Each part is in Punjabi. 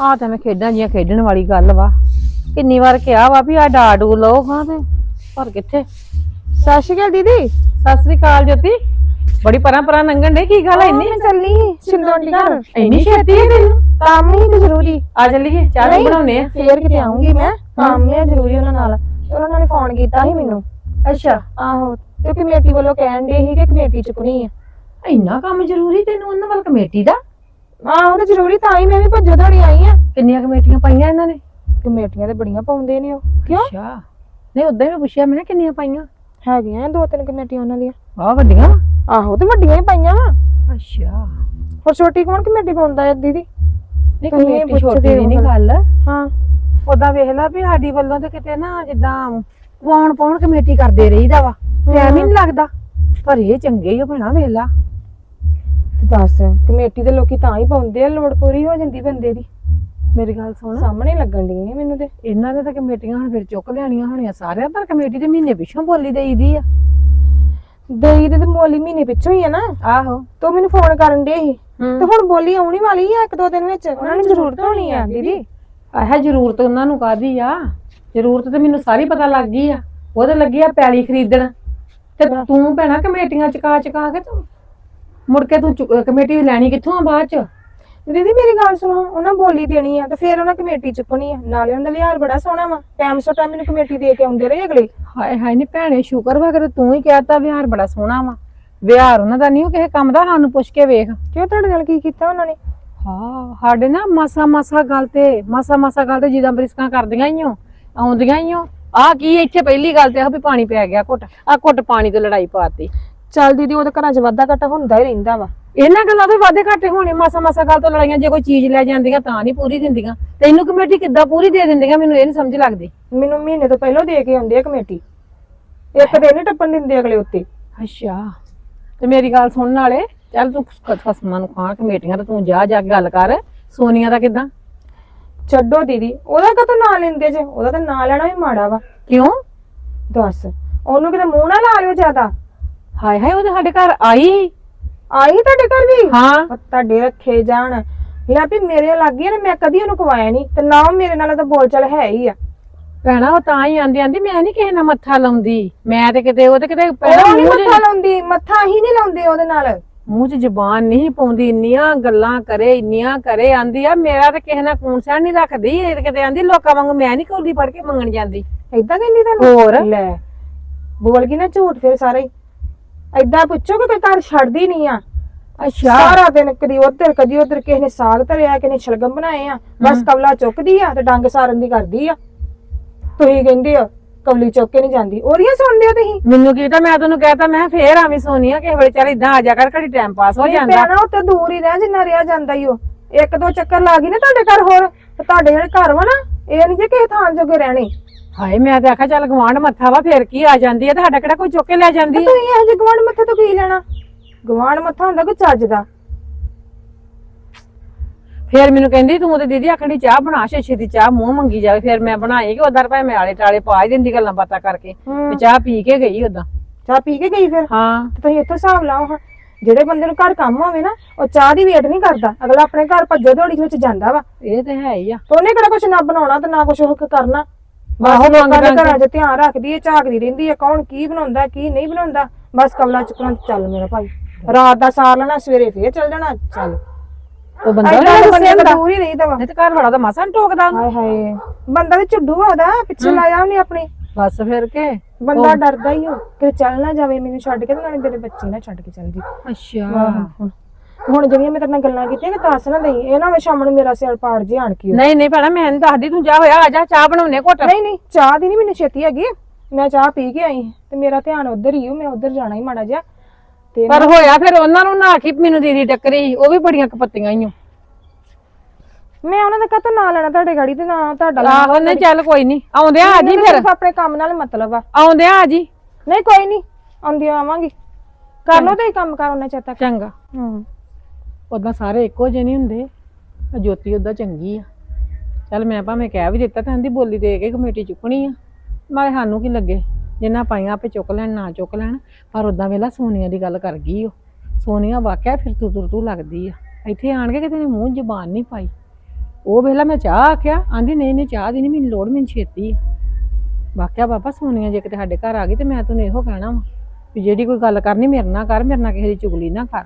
ਆ ਤਾਂ ਮੈਂ ਖੇਡਾਂ ਜੀਆਂ ਖੇਡਣ ਵਾਲੀ ਗੱਲ ਵਾ। ਕਿੰਨੀ ਵਾਰ ਕਿਹਾ ਵਾ ਵੀ ਆ ਡਾਡੂ ਲਓ ਹਾਂ ਤੇ ਪਰ ਕਿੱਥੇ? ਸਤਿ ਸ਼੍ਰੀ ਅਕਾਲ ਦੀਦੀ। ਸਤਿ ਸ੍ਰੀ ਅਕਾਲ ਜੋਤੀ। ਬੜੀ ਪਰਾਂ ਪਰਾਂ ਲੰਘਣ ਡੇ ਕੀ ਗੱਲ ਐ ਇੰਨੀ? ਚੱਲੀ ਸਿੰਦੋਂਡੀ ਘਰ। ਇੰਨੀ ਛੇਤੀ ਹੈ ਤੈਨੂੰ ਕੰਮ ਹੀ ਤੇ ਜ਼ਰੂਰੀ। ਆ ਚੱਲੀਏ ਚਾਹ ਨਹੀਂ, ਬਣਾਉਨੇ ਆ ਫੇਰ ਕਿਤੇ ਆਉਂਗੀ ਮੈਂ। ਕੰਮ ਹੈ ਜ਼ਰੂਰੀ ਉਹਨਾਂ ਨਾਲ। ਤੇ ਉਹਨਾਂ ਨੇ ਫੋਨ ਕੀਤਾ ਸੀ ਮੈਨੂੰ। ਅੱਛਾ। ਆਹੋ ਤੇ ਕਮੇਟੀ ਵੱਲੋਂ ਕਹਿਣ ਦੇ ਸੀ ਕਿ ਕਮੇਟੀ ਚੁੱਕਣੀ ਆ। ਇੰਨਾ ਕੰਮ ਜ਼ਰੂਰੀ ਤੈਨੂੰ ਉਹਨਾਂ ਵੱਲ ਕਮੇਟੀ ਦਾ? ਆਹੋ ਤੇ ਜ਼ਰੂਰੀ ਤਾਂ ਹੀ ਮੈਂ ਵੀ ਭੱਜੋ ਦੌੜੀ ਆਈ ਆ। ਕਿੰਨੀਆਂ ਕਮੇਟੀਆਂ ਪਾਈਆਂ ਇਹਨਾਂ ਨੇ? ਕਮੇਟੀਆਂ ਤੇ ਬੜੀਆਂ ਪਾਉਂਦੇ ਨੇ ਉਹ। ਕਿਉਂ? ਅੱਛਾ। ਨਹੀਂ ਉਦਾਂ ਹੀ ਮੈਂ ਪੁੱਛਿਆ ਮੈਂ ਕਿਹਾ ਕਿੰਨੀਆਂ ਪਾਈਆਂ। ਹੈਗੀਆਂ ਦੋ ਤਿੰਨ ਕਮੇਟੀਆਂ ਉਹਨਾਂ ਦੀਆਂ। ਵਾਹ ਵੱਡੀਆਂ। ਆਹੋ ਤੇ ਵੱਡੀਆਂ ਹੀ ਪਾਈਆਂ ਵਾ। ਅੱਛਾ। ਹੋਰ ਛੋਟੀ ਕੌਣ ਕਮੇਟੀ ਪਾਉਂਦਾ ਹੈ ਦੀਦੀ? ਨਹੀਂ ਤੁਸੀਂ ਕਮੇਟੀ ਪੁੱਛਦੇ ਛੋਟੀ ਦੀ ਨਹੀਂ ਹੋ ਗੱਲ। ਹਾਂ। ਉਦਾਂ ਵੇਖ ਲੈ ਵੀ ਸਾਡੀ ਵੱਲੋਂ ਤੇ ਕਿਤੇ ਨਾ ਜਿੱਦਾਂ ਪਾਉਣ ਪਾਉਣ ਕਮੇਟੀ ਕਰਦੇ ਰਹੀਦਾ ਵਾ। ਟਾਈਮ ਹੀ। ਨਹੀਂ ਲੱਗਦਾ। ਪਰ ਇਹ ਚੰਗੇ ਹੀ ਆ ਭੈਣਾ ਵੇਖ ਲਾ। ਦੱਸ ਕਮੇਟੀ ਦੇ ਲੋਕੀ ਤਾਂ ਹੀ ਪਾਉਂਦੇ ਆ ਲੋੜ ਪੂਰੀ ਹੋ ਜਾਂਦੀ ਬੰਦੇ ਦੀ। ਮੇਰੀ ਗੱਲ ਸੁਣ। ਸਾਹਮਣੇ ਲੱਗਣ ਦੀ ਮੈਨੂੰ ਤੇ। ਇਹਨਾਂ ਦੇ ਤਾਂ ਕਮੇਟੀਆਂ ਹੁਣ ਫਿਰ ਚੁੱਕ ਲੈਣੀਆਂ ਹੋਣੀਆਂ ਸਾਰਿਆਂ ਪਰ ਕਮੇਟੀ ਦੇ ਮਹੀਨੇ ਪਿੱਛੋਂ ਬੋਲੀ ਦੇਈਦੀ ਆ। ਦੇਈ ਦੇ ਤੇ ਮੋਲੀ ਮਹੀਨੇ ਪਿੱਛੋਂ ਹੀ ਆ ਨਾ। ਆਹੋ। ਤੋ ਮੈਨੂੰ ਫੋਨ ਕਰਨ ਦੇ ਸੀ। ਤੇ ਹੁਣ ਬੋਲੀ ਆਉਣੀ ਵਾਲੀ ਆ ਇੱਕ ਦੋ ਦਿਨ ਵਿੱਚ। ਉਹਨਾਂ ਨੂੰ ਜ਼ਰੂਰਤ ਹੋਣੀ ਆ ਦੀਦੀ। ਆਹ ਜ਼ਰੂਰਤ ਉਹਨਾਂ ਨੂੰ ਕਾਦੀ ਆ? ਜ਼ਰੂਰਤ ਤੇ ਮੈਨੂੰ ਸਾਰੀ ਪਤਾ ਲੱਗ ਗਈ ਆ। ਉਹਦੇ ਲੱਗੀ ਆ ਪੈਲੀ ਖਰੀਦਣ। ਤੇ ਤੂੰ ਭੈਣਾ ਕਮੇਟੀਆਂ ਚਕਾ ਚਕਾ ਕੇ ਤੂੰ ਮੁੜ ਕੇ ਤੂੰ ਚੁ- ਕਮੇਟੀ ਲੈਣੀ ਕਿੱਥੋਂ ਆ ਬਾਅਦ ਚ? ਦੀਦੀ ਮੇਰੀ ਗੱਲ ਸੁਣੋ ਉਹਨਾਂ ਬੋਲੀ ਦੇਣੀ ਆ ਤੇ ਫਿਰ ਉਹਨਾਂ ਕਮੇਟੀ ਚੁੱਕਣੀ ਆ। ਨਾਲੇ ਉਹਨਾਂ ਦਾ ਲਿਹਾਰ ਬੜਾ ਸੋਹਣਾ ਵਾ। ਟਾਈਮ ਸੋ ਟਾਈਮ ਮੈਨੂੰ ਕਮੇਟੀ ਦੇ ਕੇ ਆਉਂਦੇ ਰਹੇ ਅਗਲੇ। ਹਾਏ ਹਾਏ ਨੀ ਭੈਣੇ ਸ਼ੁਕਰ ਵਾ ਕਿ ਤੂੰ ਹੀ ਕਹਿਤਾ ਵਿਹਾਰ ਬੜਾ ਸੋਹਣਾ ਵਾ। ਵਿਹਾਰ ਉਹਨਾਂ ਦਾ ਨਹੀਂ ਉਹ ਕਿਸੇ ਕੰਮ ਦਾ ਸਾਨੂੰ ਪੁੱਛ ਕੇ ਵੇਖ। ਕਿਉਂ ਤੁਹਾਡੇ ਨਾਲ ਕੀ ਕੀਤਾ ਉਹਨਾਂ ਨੇ? ਹਾਂ ਸਾਡੇ ਨਾ ਮਾਸਾ ਮਾਸਾ ਗੱਲ ਤੇ ਮਾਸਾ ਮਾਸਾ ਗੱਲ ਤੇ ਜਿੱਦਾਂ ਬਰਿਸਕਾਂ ਕਰਦੀਆਂ ਹੀ ਓ ਆਉਂਦੀਆਂ ਹੀ ਓ। ਆ ਕੀ ਇੱਥੇ ਪਹਿਲੀ ਗੱਲ ਤੇ ਆ ਵੀ ਪਾਣੀ ਪੈ ਗਿਆ ਘੁੱਟ। ਆ ਘੁੱਟ ਪਾਣੀ ਤੋਂ ਲੜਾਈ ਪਾਤੀ ਚੱਲ ਦੀਦੀ ਉਹਦੇ ਘਰਾਂ 'ਚ ਵਾਧਾ ਘਾਟਾ ਹੁੰਦਾ ਹੀ ਰਹਿੰਦਾ ਵਾ। ਇਹਨਾਂ ਗੱਲਾਂ ਤੋਂ ਵਾਧੇ ਘਾਟੇ ਹੋਣੇ ਮਾਸਾ ਮਾਸਾ ਗੱਲ ਤੋਂ ਲੜਾਈਆਂ ਜੇ ਕੋਈ ਚੀਜ਼ ਲੈ ਜਾਂਦੀਆਂ ਤਾਂ ਨਹੀਂ ਪੂਰੀ ਦਿੰਦੀਆਂ। ਤੈਨੂੰ ਕਮੇਟੀ ਕਿੱਦਾਂ ਪੂਰੀ ਦੇ ਦਿੰਦੀਆਂ ਮੈਨੂੰ ਇਹ ਨਹੀਂ ਸਮਝ ਲੱਗਦੀ। ਮੈਨੂੰ ਮਹੀਨੇ ਤੋਂ ਪਹਿਲਾਂ ਦੇ ਕੇ ਆਉਂਦੇ ਆ ਕਮੇਟੀ। ਇੱਕ ਦਿਨ ਹੀ ਟੱਪਣ ਦਿੰਦੇ ਅਗਲੇ ਉੱਤੇ। ਅੱਛਾ ਤੇ ਮੇਰੀ ਗੱਲ ਸੁਣਨ ਵਾਲੇ ਚੱਲ ਤੂੰ ਖਸਮਾਂ ਨੂੰ ਖਾਣ ਕਮੇਟੀਆਂ ਤੇ ਤੂੰ ਜਾ ਜਾ ਕੇ ਗੱਲ ਕਰ ਸੋਨੀਆ ਦਾ ਕਿਦਾਂ? ਛੱਡੋ ਦੀਦੀ ਉਹਦਾ ਕਦੋਂ ਨਾਂ ਲੈਂਦੇ ਜੇ? ਉਹਦਾ ਤਾਂ ਨਾਂ ਲੈਣਾ ਵੀ ਮਾੜਾ ਵਾ। ਕਿਉਂ? ਦੱਸ ਉਹਨੂੰ ਕਿਤੇ ਮੂੰਹ ਨਾ ਲਾ ਲਿਓ ਜ਼ਿਆਦਾ। ਹਾਏ ਹਾਏ ਉਹ ਤਾਂ ਸਾਡੇ ਘਰ ਆਈ? ਆਈ ਤੁਹਾਡੇ ਘਰ ਵੀ? ਹਾਂ। ਉਹ ਤੁਹਾਡੇ ਰੱਖੇ ਜਾਣ। ਲੈ ਵੀ ਮੇਰੇ ਲੱਗੀ ਨਾ ਮੈਂ ਕਦੀ ਉਹਨੂੰ ਕਵਾਇਆ ਨਹੀਂ। ਤੇ ਨਾ ਉਹ ਮੇਰੇ ਨਾਲ ਤਾਂ ਬੋਲ ਚਾਲ ਹੈ ਹੀ ਆ। ਭੈਣਾ ਉਹ ਤਾਂ ਹੀ ਆਂਦੀ ਆਂਦੀ ਮੈਂ ਨਹੀਂ ਕਿਸੇ ਨਾਲ ਮੱਥਾ ਲਾਉਂਦੀ। ਮੈਂ ਤੇ ਕਿਤੇ ਉਹ ਤੇ ਕਿਤੇ ਉਹ ਭੈਣਾ ਨਹੀਂ ਮੂੰਹ ਮੱਥਾ ਲਾਉਂਦੀ ਮੱਥਾ ਹੀ ਨਹੀਂ ਲਾਉਂਦੇ ਉਹਦੇ ਨਾਲ। ਮੂੰਹ 'ਚ ਜ਼ਬਾਨ ਨਹੀਂ ਪਾਉਂਦੀ ਇੰਨੀਆਂ ਗੱਲਾਂ ਕਰੇ ਇੰਨੀਆਂ ਕਰੇ ਆਂਦੀ ਆ ਮੇਰਾ ਤੇ ਕਿਸੇ ਨਾਲ ਕੂਣ ਸਹਿਣ ਨਹੀਂ ਰੱਖਦੀ। ਇਹ ਤੇ ਕਿਤੇ ਆਂਦੀ ਲੋਕਾਂ ਵਾਂਗੂ ਮੈਂ ਨਹੀਂ ਕੌਲੀ ਫੜ ਕੇ ਮੰਗਣ ਜਾਂਦੀ। ਏਦਾਂ ਕਹਿੰਦੀ ਤੁਹਾਨੂੰ? ਹੋਰ? ਲੈ ਬੋਲ ਗਈ ਨਾ ਝੂਠ ਫਿਰ ਸਾਰੇ। ਹੀ ਏਦਾਂ ਪੁੱਛੋ ਕਿ ਕੋਈ ਘਰ ਛੱਡਦੀ ਨਹੀਂ ਆ। ਅੱਛਾ। ਸਾਰਾ ਦਿਨ ਕਦੀ ਉਧਰ ਕਦੀ ਉਧਰ ਕਿਸੇ ਨੇ ਸਾਗ ਧਰਿਆ ਕਿਸੇ ਨੇ ਸ਼ਲਗਮ ਬਣਾਏ ਆ। ਬਸ ਕਵਲਾ ਚੁੱਕਦੀ ਆ ਤੇ ਡੰਗ ਸਾਰਨ ਦੀ ਕਰਦੀ ਆ। ਤੁਸੀਂ ਕਹਿੰਦੇ ਹੋ ਕਵਲੀ ਚੁੱਕ ਕੇ ਨਹੀਂ ਜਾਂਦੀ। ਉਹਦੀਆਂ ਸੁਣਦੇ ਹੋ ਤੁਸੀਂ? ਮੈਨੂੰ ਕੀ ਤਾਂ ਮੈਂ ਤੈਨੂੰ ਕਹਿਤਾ ਮੈਂ ਕਿਹਾ ਫੇਰ ਆਵੀਂ ਸੋਨੀਆ ਕਿਸੇ ਵੇਲੇ ਚੱਲ ਇਦਾਂ ਆ ਜਾ ਕਰ ਘੜੀ ਟਾਈਮ ਪਾਸ ਹੋ ਜਾਂਦਾ। ਭੈਣਾ ਉੱਤੇ ਦੂਰ ਹੀ ਰਹਿ ਜਿੰਨਾ ਰਿਆ ਜਾਂਦਾ ਹੀ ਉਹ। ਇੱਕ ਦੋ ਚੱਕਰ ਲਾ ਗਈ ਨਾ ਤੁਹਾਡੇ ਘਰ ਹੋਰ। ਤੇ ਤੁਹਾਡੇ ਜਿਹੜੇ ਘਰ ਵਾ ਨਾ ਇਹ ਨਹੀਂ ਜੇ ਕਿਸੇ ਥਾਂ ਜੋਗੇ ਰਹਿਣੇ। ਹਾਏ ਮੈਂ ਤੇ ਆਖਿਆ ਚੱਲ ਗਵਾਂਢ ਮੱਥਾ ਵਾ ਫੇਰ ਕੀ ਆ ਜਾਂਦੀ ਹੈ ਤੇ ਸਾਡਾ ਕਿਹੜਾ ਕੋਈ ਚੁੱਕ ਕੇ ਲੈ ਜਾਂਦੀ? ਹੈ ਤੁਸੀਂ ਇਹ ਜਿਹੇ ਗਵਾਂਢ ਮੱਥੇ ਤੋਂ ਕੀ ਲੈਣਾ? ਗਵਾਂਢ ਮੱਥਾ ਹੁੰਦਾ ਕੋਈ ਚੱਜ ਦਾ? ਫੇਰ ਮੈਨੂੰ ਕਹਿੰਦੀ ਤੂੰ ਤੇ ਦੀਦੀ ਆਖਣੀ ਚਾਹ ਬਣਾ ਛੇ ਦੀ ਚਾਹ ਮੂੰਹ ਮੰਗੀ ਜਾਵੇ ਫੇਰ ਮੈਂ ਬਣਾਈ ਕਿ ਉਧਰ ਭਾਵੇਂ ਮੈਂ ਆਲੇ ਟਾਲੇ ਪਾ ਹੀ ਦਿੰਦੀ ਗੱਲਾਂ ਬਾਤਾਂ ਕਰਕੇ। ਤੇ ਚਾਹ ਪੀ ਕੇ ਗਈ ਉਦਾਂ ਚਾਹ ਪੀ ਕੇ ਗਈ ਫਿਰ? ਹਾਂ। ਤੇ ਤੁਸੀਂ ਇੱਥੋਂ ਹਿਸਾਬ ਲਾਓ ਹਾਂ। ਜਿਹੜੇ ਬੰਦੇ ਨੂੰ ਘਰ ਕੰਮ ਹੋਵੇ ਨਾ ਉਹ ਚਾਹ ਦੀ ਵੇਟ ਨਹੀਂ ਕਰਦਾ। ਅਗਲਾ ਆਪਣੇ ਘਰ ਭੱਜੋ ਦੌੜੀ ਵਿੱਚ ਜਾਂਦਾ ਵਾ। ਇਹ ਤੇ ਹੈ ਹੀ ਆ। ਤੇ ਉਹਨੇ ਕਿਹੜਾ ਕੁਛ ਨਾ ਬਣਾਉਣਾ ਤੇ ਨਾ ਕੁਛ ਉਹ ਕਰਨਾ। ਬਸ ਲੋਕਾਂ ਦੇ ਮੰਗ ਘਰਾਂ 'ਚ ਧਿਆਨ ਰੱਖਦੀ ਹੈ ਝਾਕਦੀ ਰਹਿੰਦੀ ਹੈ ਕੌਣ ਕੀ ਬਣਾਉਂਦਾ ਕੀ ਨਹੀਂ ਬਣਾਉਂਦਾ। ਬਸ ਕਵਲਾ ਚੁੱਕਣਾ ਤੇ ਚੱਲ ਮੇਰਾ ਭਾਈ। ਰਾਤ ਦਾ ਸਾਰ ਲੈਣਾ ਸਵੇਰੇ ਫੇਰ ਚੱਲ ਜਾਣਾ ਚੱਲ। ਉਹ ਬੰਦਾ ਏਦਾਂ ਨਹੀਂ ਦੇ ਬੰਦੇ ਗੁੱਸੇ ਤੋਂ ਹੁੰਦਾ ਦੂਰ ਹੀ ਰਹੀਦਾ ਵਾ। ਨਹੀਂ ਤੇ ਘਰ ਵਾਲਾ ਤਾਂ ਮਸਾਂ ਟੋਕਦਾ। ਹਾਏ ਹਾਏ। ਬੰਦਾ ਤੇ ਝੁੱਡੂ ਆ ਉਹਦਾ ਪਿੱਛੇ ਲਾਇਆ ਉਹਨੇ ਆਪਣੀ। ਬਸ ਫਿਰ ਕੇ। ਬੰਦਾ ਡਰਦਾ ਹੀ ਹੋ ਕਿ ਚੱਲ ਨਾ ਜਾਵੇ ਮੈਨੂੰ ਛੱਡ ਕੇ ਤੇ ਨਾਲੇ ਮੇਰੇ ਬੱਚੇ ਨਾ ਛੱਡ ਕੇ ਚੱਲ ਜੀ। ਅੱਛਾ। ਹੁਣ ਜਿਹੜੀਆਂ ਮੈਂ ਤੇਰੇ ਨਾਲ ਗੱਲਾਂ ਕੀਤੀਆਂ ਕਿ ਦੱਸ ਨਾ ਦਈ ਇਹ ਨਾ ਹੋਵੇ ਸ਼ਾਮ ਨੂੰ ਮੇਰਾ ਸਿਰ ਪਾੜ ਜੀ ਆਣ ਕੇ ਨਹੀਂ ਨਹੀਂ ਭੈਣਾ ਮੈਂ ਨੀ ਦੱਸਦੀ ਤੂੰ ਜਾ ਹੋਇਆ ਆ ਜਾ ਚਾਹ ਬਣਾਉਣੇ ਘੁੱਟ। ਨਹੀਂ ਨਹੀਂ ਚਾਹ ਦੀ ਨਹੀਂ ਮੈਨੂੰ ਛੇਤੀ ਹੈਗੀ। ਮੈਂ ਚਾਹ ਪੀ ਕੇ ਆਈ ਤੇ ਮੇਰਾ ਧਿਆਨ ਉਧਰ ਹੀ ਹੋ ਮੈਂ ਉਧਰ ਜਾਣਾ ਹੀ ਮਾੜਾ ਜਿਹਾ। ਤੇ ਪਰ ਹੋਇਆ ਫਿਰ ਉਹਨਾਂ ਨੂੰ ਨਾ ਵੀ ਮੈਨੂੰ ਦੀਦੀ ਟੱਕਰੀ ਉਹ ਵੀ ਬੜੀਆਂ ਕਪੱਤੀਆਂ ਹੀ ਮੈਂ ਉਹਨਾਂ ਦਾ ਕਹਤਾ ਨਾਂ ਲੈਣਾ ਤੁਹਾਡੇ ਗਾੜੀ ਤੇ ਨਾ ਤੁਹਾਡਾ ਲੈਣਾ। ਆਹੋ ਨਹੀਂ ਚੱਲ ਕੋਈ ਨਹੀਂ ਆਉਂਦੇ ਆ ਜੀ ਮੈਨੂੰ ਫਿਰ। ਸਿਰਫ ਆਪਣੇ ਕੰਮ ਨਾਲ ਮਤਲਬ ਆ। ਆਉਂਦੇ ਆ ਜੀ। ਨਹੀਂ ਕੋਈ ਨਹੀਂ ਆਉਂਦੀ ਆਵਾਂਗੀ। ਕਰ ਲਓ ਤੇ ਕੰਮ ਕਰ ਉਹਨਾਂ ਚਿਰ ਤੱਕ। ਚੰਗਾ। ਹੂੰ। ਉਦਾਂ ਸਾਰੇ ਇੱਕੋ ਜਿਹੇ ਨਹੀਂ ਹੁੰਦੇ। ਆਹ ਜੋਤੀ ਉਦਾਂ ਚੰਗੀ ਆ। ਚੱਲ ਮੈਂ ਭਾਵੇਂ ਕਹਿ ਵੀ ਦਿੱਤਾ ਤਾਂ ਕਹਿੰਦੀ ਬੋਲੀ ਦੇ ਕੇ ਕਮੇਟੀ ਚੁੱਕਣੀ ਆ। ਨਾਲੇ ਸਾਨੂੰ ਕੀ ਲੱਗੇ? ਜਿੰਨਾ ਪਾਈਆਂ ਆਪੇ ਚੁੱਕ ਲੈਣ, ਨਾ ਚੁੱਕ ਲੈਣ। ਪਰ ਉਦਾਂ ਵੇਲਾ ਸੋਨੀਆ ਦੀ ਗੱਲ ਕਰ ਗਈ ਉਹ ਸੋਨੀਆ ਵਾਕਿਆ ਫਿਰ ਤੂੰ ਤੁਰ ਤੂੰ ਲੱਗਦੀ ਆ। ਇੱਥੇ ਆਣ ਕੇ ਕਿਤੇ ਨੇ ਮੂੰਹ ਜ਼ਬਾਨ ਨਹੀਂ ਪਾਈ। ਉਹ ਵੇਲਾ ਮੈਂ ਚਾਹ ਆਖਿਆ, ਆਂਦੀ ਨਹੀਂ ਨਹੀਂ ਚਾਹ ਦੀ ਨਹੀਂ ਮੈਨੂੰ ਲੋੜ, ਮੈਨੂੰ ਛੇਤੀ ਆ। ਵਾਕਿਆ ਬਾਬਾ ਸੋਨੀਆ ਜੇ ਕਿਤੇ ਸਾਡੇ ਘਰ ਆ ਗਈ ਤੇ ਮੈਂ ਤੈਨੂੰ ਇਹੋ ਕਹਿਣਾ ਵਾ ਵੀ ਜਿਹੜੀ ਕੋਈ ਗੱਲ ਕਰਨੀ ਮੇਰੇ ਨਾਲ ਕਰ, ਮੇਰੇ ਨਾਲ ਕਿਸੇ ਦੀ ਚੁਗਲੀ ਨਾ ਕਰ।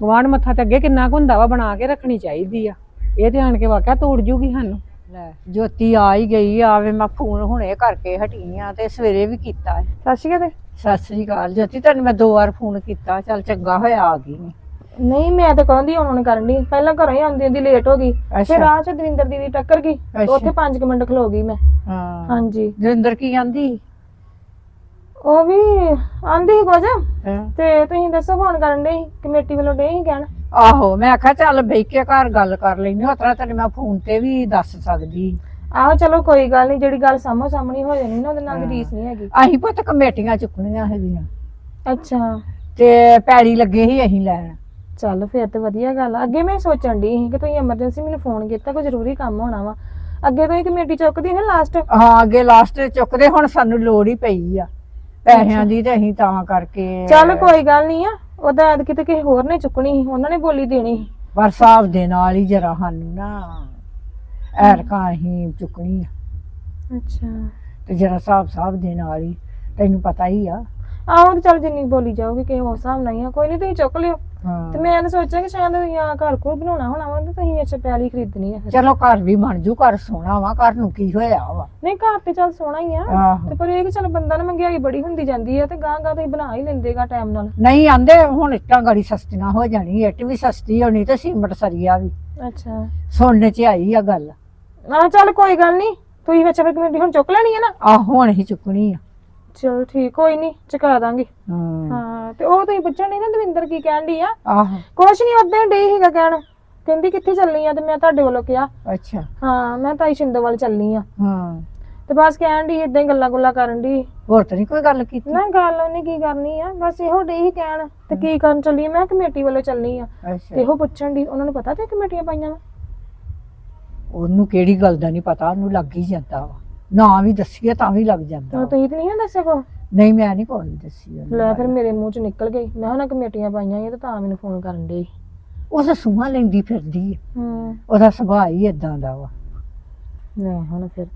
ਗਵਾਂਢ ਮੱਥਾ ਤੇ ਅੱਗੇ ਕਿੰਨਾ ਕੁ ਹੁੰਦਾ ਵਾ ਬਣਾ ਕੇ ਰੱਖਣੀ ਚਾਹੀਦੀ ਆ। ਇਹ ਤੇ ਆਣ ਕੇ ਵਾਕਿਆ ਤੋੜ ਜੂਗੀ ਸਾਨੂੰ। ਲੈ ਜੋਤੀ ਆ ਹੀ ਗਈ ਆਵੇ ਮੈਂ ਫੋਨ ਹੁਣੇ ਕਰਕੇ ਹਟੀ ਆ ਤੇ ਸਵੇਰੇ ਵੀ ਕੀਤਾ ਹੈ ਸਤਿ ਸ਼੍ਰੀ ਅਕਾਲ। ਸਤਿ ਸ੍ਰੀ ਅਕਾਲ। ਜੋਤੀ ਤੈਨੂੰ ਮੈਂ ਦੋ ਵਾਰ ਫੋਨ ਕੀਤਾ ਚੱਲ ਚੰਗਾ ਹੋਇਆ ਆ ਗਈ ਨੀ। ਨਹੀਂ ਮੈਂ ਤਾਂ ਕਹਿੰਦੀ ਹੁਣ ਹੁਣ ਕਰਨ ਦੀ ਪਹਿਲਾਂ ਘਰੋਂ ਹੀ ਆਉਂਦੀ ਆਉਂਦੀ ਲੇਟ ਹੋ ਗਈ। ਫਿਰ ਰਾਹ ਚ ਦਵਿੰਦਰ ਦੀਦੀ ਟੱਕਰ ਗਈ। ਉੱਥੇ 5 ਮਿੰਟ ਖਲੋ ਗਈ ਮੈਂ। ਹਾਂ। ਹਾਂਜੀ। ਦਵਿੰਦਰ ਕੀ ਆਂਦੀ? ਉਹ ਵੀ ਆਂਦੀ ਸੀ ਕੁਝ? ਹਾਂ। ਤੇ ਤੁਸੀਂ ਦੱਸੋ ਫੋਨ ਕਰਨ ਦੇ ਕਮੇਟੀ ਵੱਲੋਂ ਡੇ ਹੀ ਕਹਿਣ? ਆਹੋ ਮੈਂ ਆਖਿਆ ਚੱਲ ਬਹਿ ਕੇ ਘਰ ਗੱਲ ਕਰ ਲੈਂਦੇ ਉਸ ਤਰ੍ਹਾਂ ਤੈਨੂੰ ਮੈਂ ਫੋਨ ਤੇ ਵੀ ਦੱਸ ਸਕਦੀ। ਆਹੋ ਚਲੋ ਕੋਈ ਗੱਲ ਨਹੀਂ ਜਿਹੜੀ ਗੱਲ ਸਾਹਮੋ ਸਾਹਮਣੀ ਹੋ ਜਾਣੀ ਨਾ ਉਹਦੇ ਨਾਲ ਰੀਸ ਨਹੀਂ ਹੈਗੀ। ਅਸੀਂ ਪੁੱਤ ਕਮੇਟੀਆਂ ਚੁੱਕਣੀਆਂ ਹੈਗੀਆਂ ਅੱਛਾ। ਤੇ ਪੈੜੀ ਲੱਗੇ ਹੀ ਅਸੀਂ ਲੈਣ। ਚੱਲ ਫਿਰ ਤੇ ਵਧੀਆ ਗੱਲ ਆ। ਅੱਗੇ ਮੈਂ ਸੋਚਣ ਦੀ ਸੀ ਕਿ ਤੁਸੀਂ ਐਮਰਜੈਂਸੀ ਮੈਨੂੰ ਫੋਨ ਕੀਤਾ ਕੋਈ ਜ਼ਰੂਰੀ ਕੰਮ ਹੋਣਾ ਵਾ। ਅੱਗੇ ਤੋਂ ਹੀ ਕਮੇਟੀ ਚੁੱਕਦੀ ਨਾ ਲਾਸਟ ਹਾਂ ਅੱਗੇ ਲਾਸਟ ਚੁੱਕਦੇ ਹੁਣ ਸਾਨੂੰ ਲੋੜ ਹੀ ਪਈ ਆ। ਪੈਸਿਆਂ ਦੀ ਤੇ ਅਸੀਂ ਤਾਂ ਕਰਕੇ ਚੱਲ ਕੋਈ ਗੱਲ ਨਹੀਂ ਆ ਉਹਦਾ ਐਦ ਕਿਤੇ ਕਿਸੇ ਹੋਰ ਨੇ ਚੁੱਕਣੀ ਸੀ ਉਹਨਾਂ ਨੇ ਬੋਲੀ ਦੇਣੀ ਸੀ। ਪਰ ਹਿਸਾਬ ਦੇ ਨਾਲ ਹੀ ਜਰਾ ਸਾਨੂੰ ਨਾ ਐਰਕਾਂ ਅਸੀਂ ਚੁੱਕਣੀ ਆ। ਅੱਛਾ। ਤੇ ਜਰਾ ਹਿਸਾਬ ਹਿਸਾਬ ਦੇ ਨਾਲ ਹੀ ਤੈਨੂੰ ਪਤਾ ਹੀ ਆ। ਆਹੋ ਤੇ ਚੱਲ ਜਿੰਨੀ ਬੋਲੀ ਜਾਊਗੀ ਕਿਸੇ ਹੋਰ ਹਿਸਾਬ ਨਹੀਂ ਆ। ਕੋਈ ਨਹੀਂ ਤੁਸੀਂ ਚੁੱਕ ਲਿਓ। ਤੇ ਮੈਂ ਤਾਂ ਸੋਚਿਆ ਕਿ ਸ਼ਾਇਦ ਆ ਘਰ ਕੋਲ ਬਣਾਉਣਾ ਹੋਣਾ ਵਾ ਤੇ ਤੁਸੀਂ ਅੱਛਾ ਪੈਲੀ ਖਰੀਦਣੀ ਆ ਫਿਰ। ਚਲੋ ਘਰ ਵੀ ਬਣ ਜੂ ਘਰ ਸੋਹਣਾ ਵਾ ਘਰ ਨੂੰ ਕੀ ਹੋਇਆ ਵਾ? ਨਹੀਂ ਘਰ ਤੇ ਚੱਲ ਸੋਹਣਾ ਹੀ ਆ। ਆਹੋ। ਤੇ ਪਰ ਇਹ ਕਿ ਚੱਲ ਬੰਦਾ ਨਾ ਮਹਿੰਗਾਈ ਬੜੀ ਹੁੰਦੀ ਜਾਂਦੀ ਆ ਤੇ ਗਾਂ ਗਾਂ ਤੁਸੀਂ ਬਣਾ ਹੀ ਲੈਂਦੇਗਾ ਟਾਈਮ ਨਾਲ। ਨਹੀਂ ਆਂਦੇ ਹੁਣ ਇੱਟਾਂ ਗਾੜੀ ਸਸਤੀਆਂ ਹੋ ਜਾਣੀ ਇੱਟ ਵੀ ਸਸਤੀ ਹੋਣੀ ਤੇ ਸੀਮਟ ਸਰੀਆ ਵੀ। ਅੱਛਾ। ਸੁਣਨ ਚ ਆਈ ਆ ਗੱਲ। ਆ ਚੱਲ ਕੋਈ ਗੱਲ ਨਹੀਂ। ਤੁਸੀਂ ਵਿੱਚ ਫਿਰ ਕਮੇਟੀ ਹੁਣ ਚੁੱਕ ਲੈਣੀ ਹੈ ਨਾ? ਆ ਹੁਣ ਹੀ ਚੁੱਕਣੀ ਆ। ਚਲੋ ਠੀਕ ਕੋਈ ਨਹੀਂ ਚੁਕਾ ਦਾਂਗੇ। ਹਾਂ। ਹਾਂ ਤੇ ਉਹ ਤੁਸੀਂ ਪੁੱਛਣ ਨਹੀਂ ਨਾ ਦਵਿੰਦਰ ਕੀ ਕਹਿਣ ਦੀ ਆ? ਆਹੋ। ਕੁਛ ਨਹੀਂ ਉਦਾਂ ਡੇ ਸੀਗਾ ਕਹਿਣ। ਕਹਿੰਦੀ ਕਿੱਥੇ ਚੱਲਣੀ ਆ ਤੇ ਮੈਂ ਤੁਹਾਡੇ ਵੱਲੋਂ ਕਿਹਾ। ਅੱਛਾ। ਹਾਂ ਮੈਂ ਤਾਈ ਸ਼ਿੰਦੋ ਵੱਲ ਚੱਲਣੀ ਆ। ਹਾਂ। ਤੇ ਬਸ ਕਹਿਣ ਦੀ ਇਦਾਂ ਹੀ ਗੱਲਾਂ ਗੁੱਲਾਂ ਕਰਨ ਦੀ ਹੋਰ ਤਾਂ ਨਹੀਂ ਕੋਈ ਗੱਲ ਕੀਤੀ? ਨਾ ਗੱਲ ਉਹਨੇ ਕੀ ਕਰਨੀ ਆ? ਬਸ ਇਹੋ ਡੇ ਹੀ ਕਹਿਣ। ਤੇ ਕੀ ਕਰਨ ਚੱਲੀ ਆ? ਮੈਂ ਕਮੇਟੀ ਵੱਲੋਂ ਚੱਲਣੀ ਆ। ਤੇ ਅੱਛਾ ਇਹੋ ਪੁੱਛਣ ਦੀ ਉਹਨਾਂ ਨੂੰ ਪਤਾ ਤੇ ਕਮੇਟੀਆਂ ਪਾਈਆਂ ਵਾ? ਉਹਨੂੰ ਕਿਹੜੀ ਗੱਲ ਦਾ ਨਹੀਂ ਪਤਾ ਉਹਨੂੰ ਲੱਗ ਹੀ ਜਾਂਦਾ ਵਾ। ਨਾ ਵੀ ਦੱਸੀਏ ਤਾਂ ਵੀ ਲੱਗ ਜਾਂਦਾ। ਤਾਂ। ਤੁਸੀਂ ਤੇ ਨਹੀਂ ਨਾ ਦੱਸਿਆ ਕੋ? ਨਹੀਂ ਮੈਂ ਨਹੀਂ ਕੋਈ ਦੱਸੀ ਉਹਨੂੰ ਲੈ ਫਿਰ। ਮੇਰੇ ਮੂੰਹ ਚ ਨਿਕਲ ਗਈ। ਮੈਂ ਉਹਨਾਂ ਕਮੇਟੀਆਂ ਪਾਈਆਂ ਸੀ ਤੇ ਮੈਨੂੰ ਫੋਨ ਕਰਨ ਦੇ ਤਾਂ ਸੂਹਾਂ ਲੈਂਦੀ ਫਿਰਦੀ ਹੂੰ। ਉਹਦਾ ਸੁਭਾਅ ਹੀ ਇਦਾਂ ਦਾ ਵਾ। ਲੈ ਹੁਣ ਫਿਰ।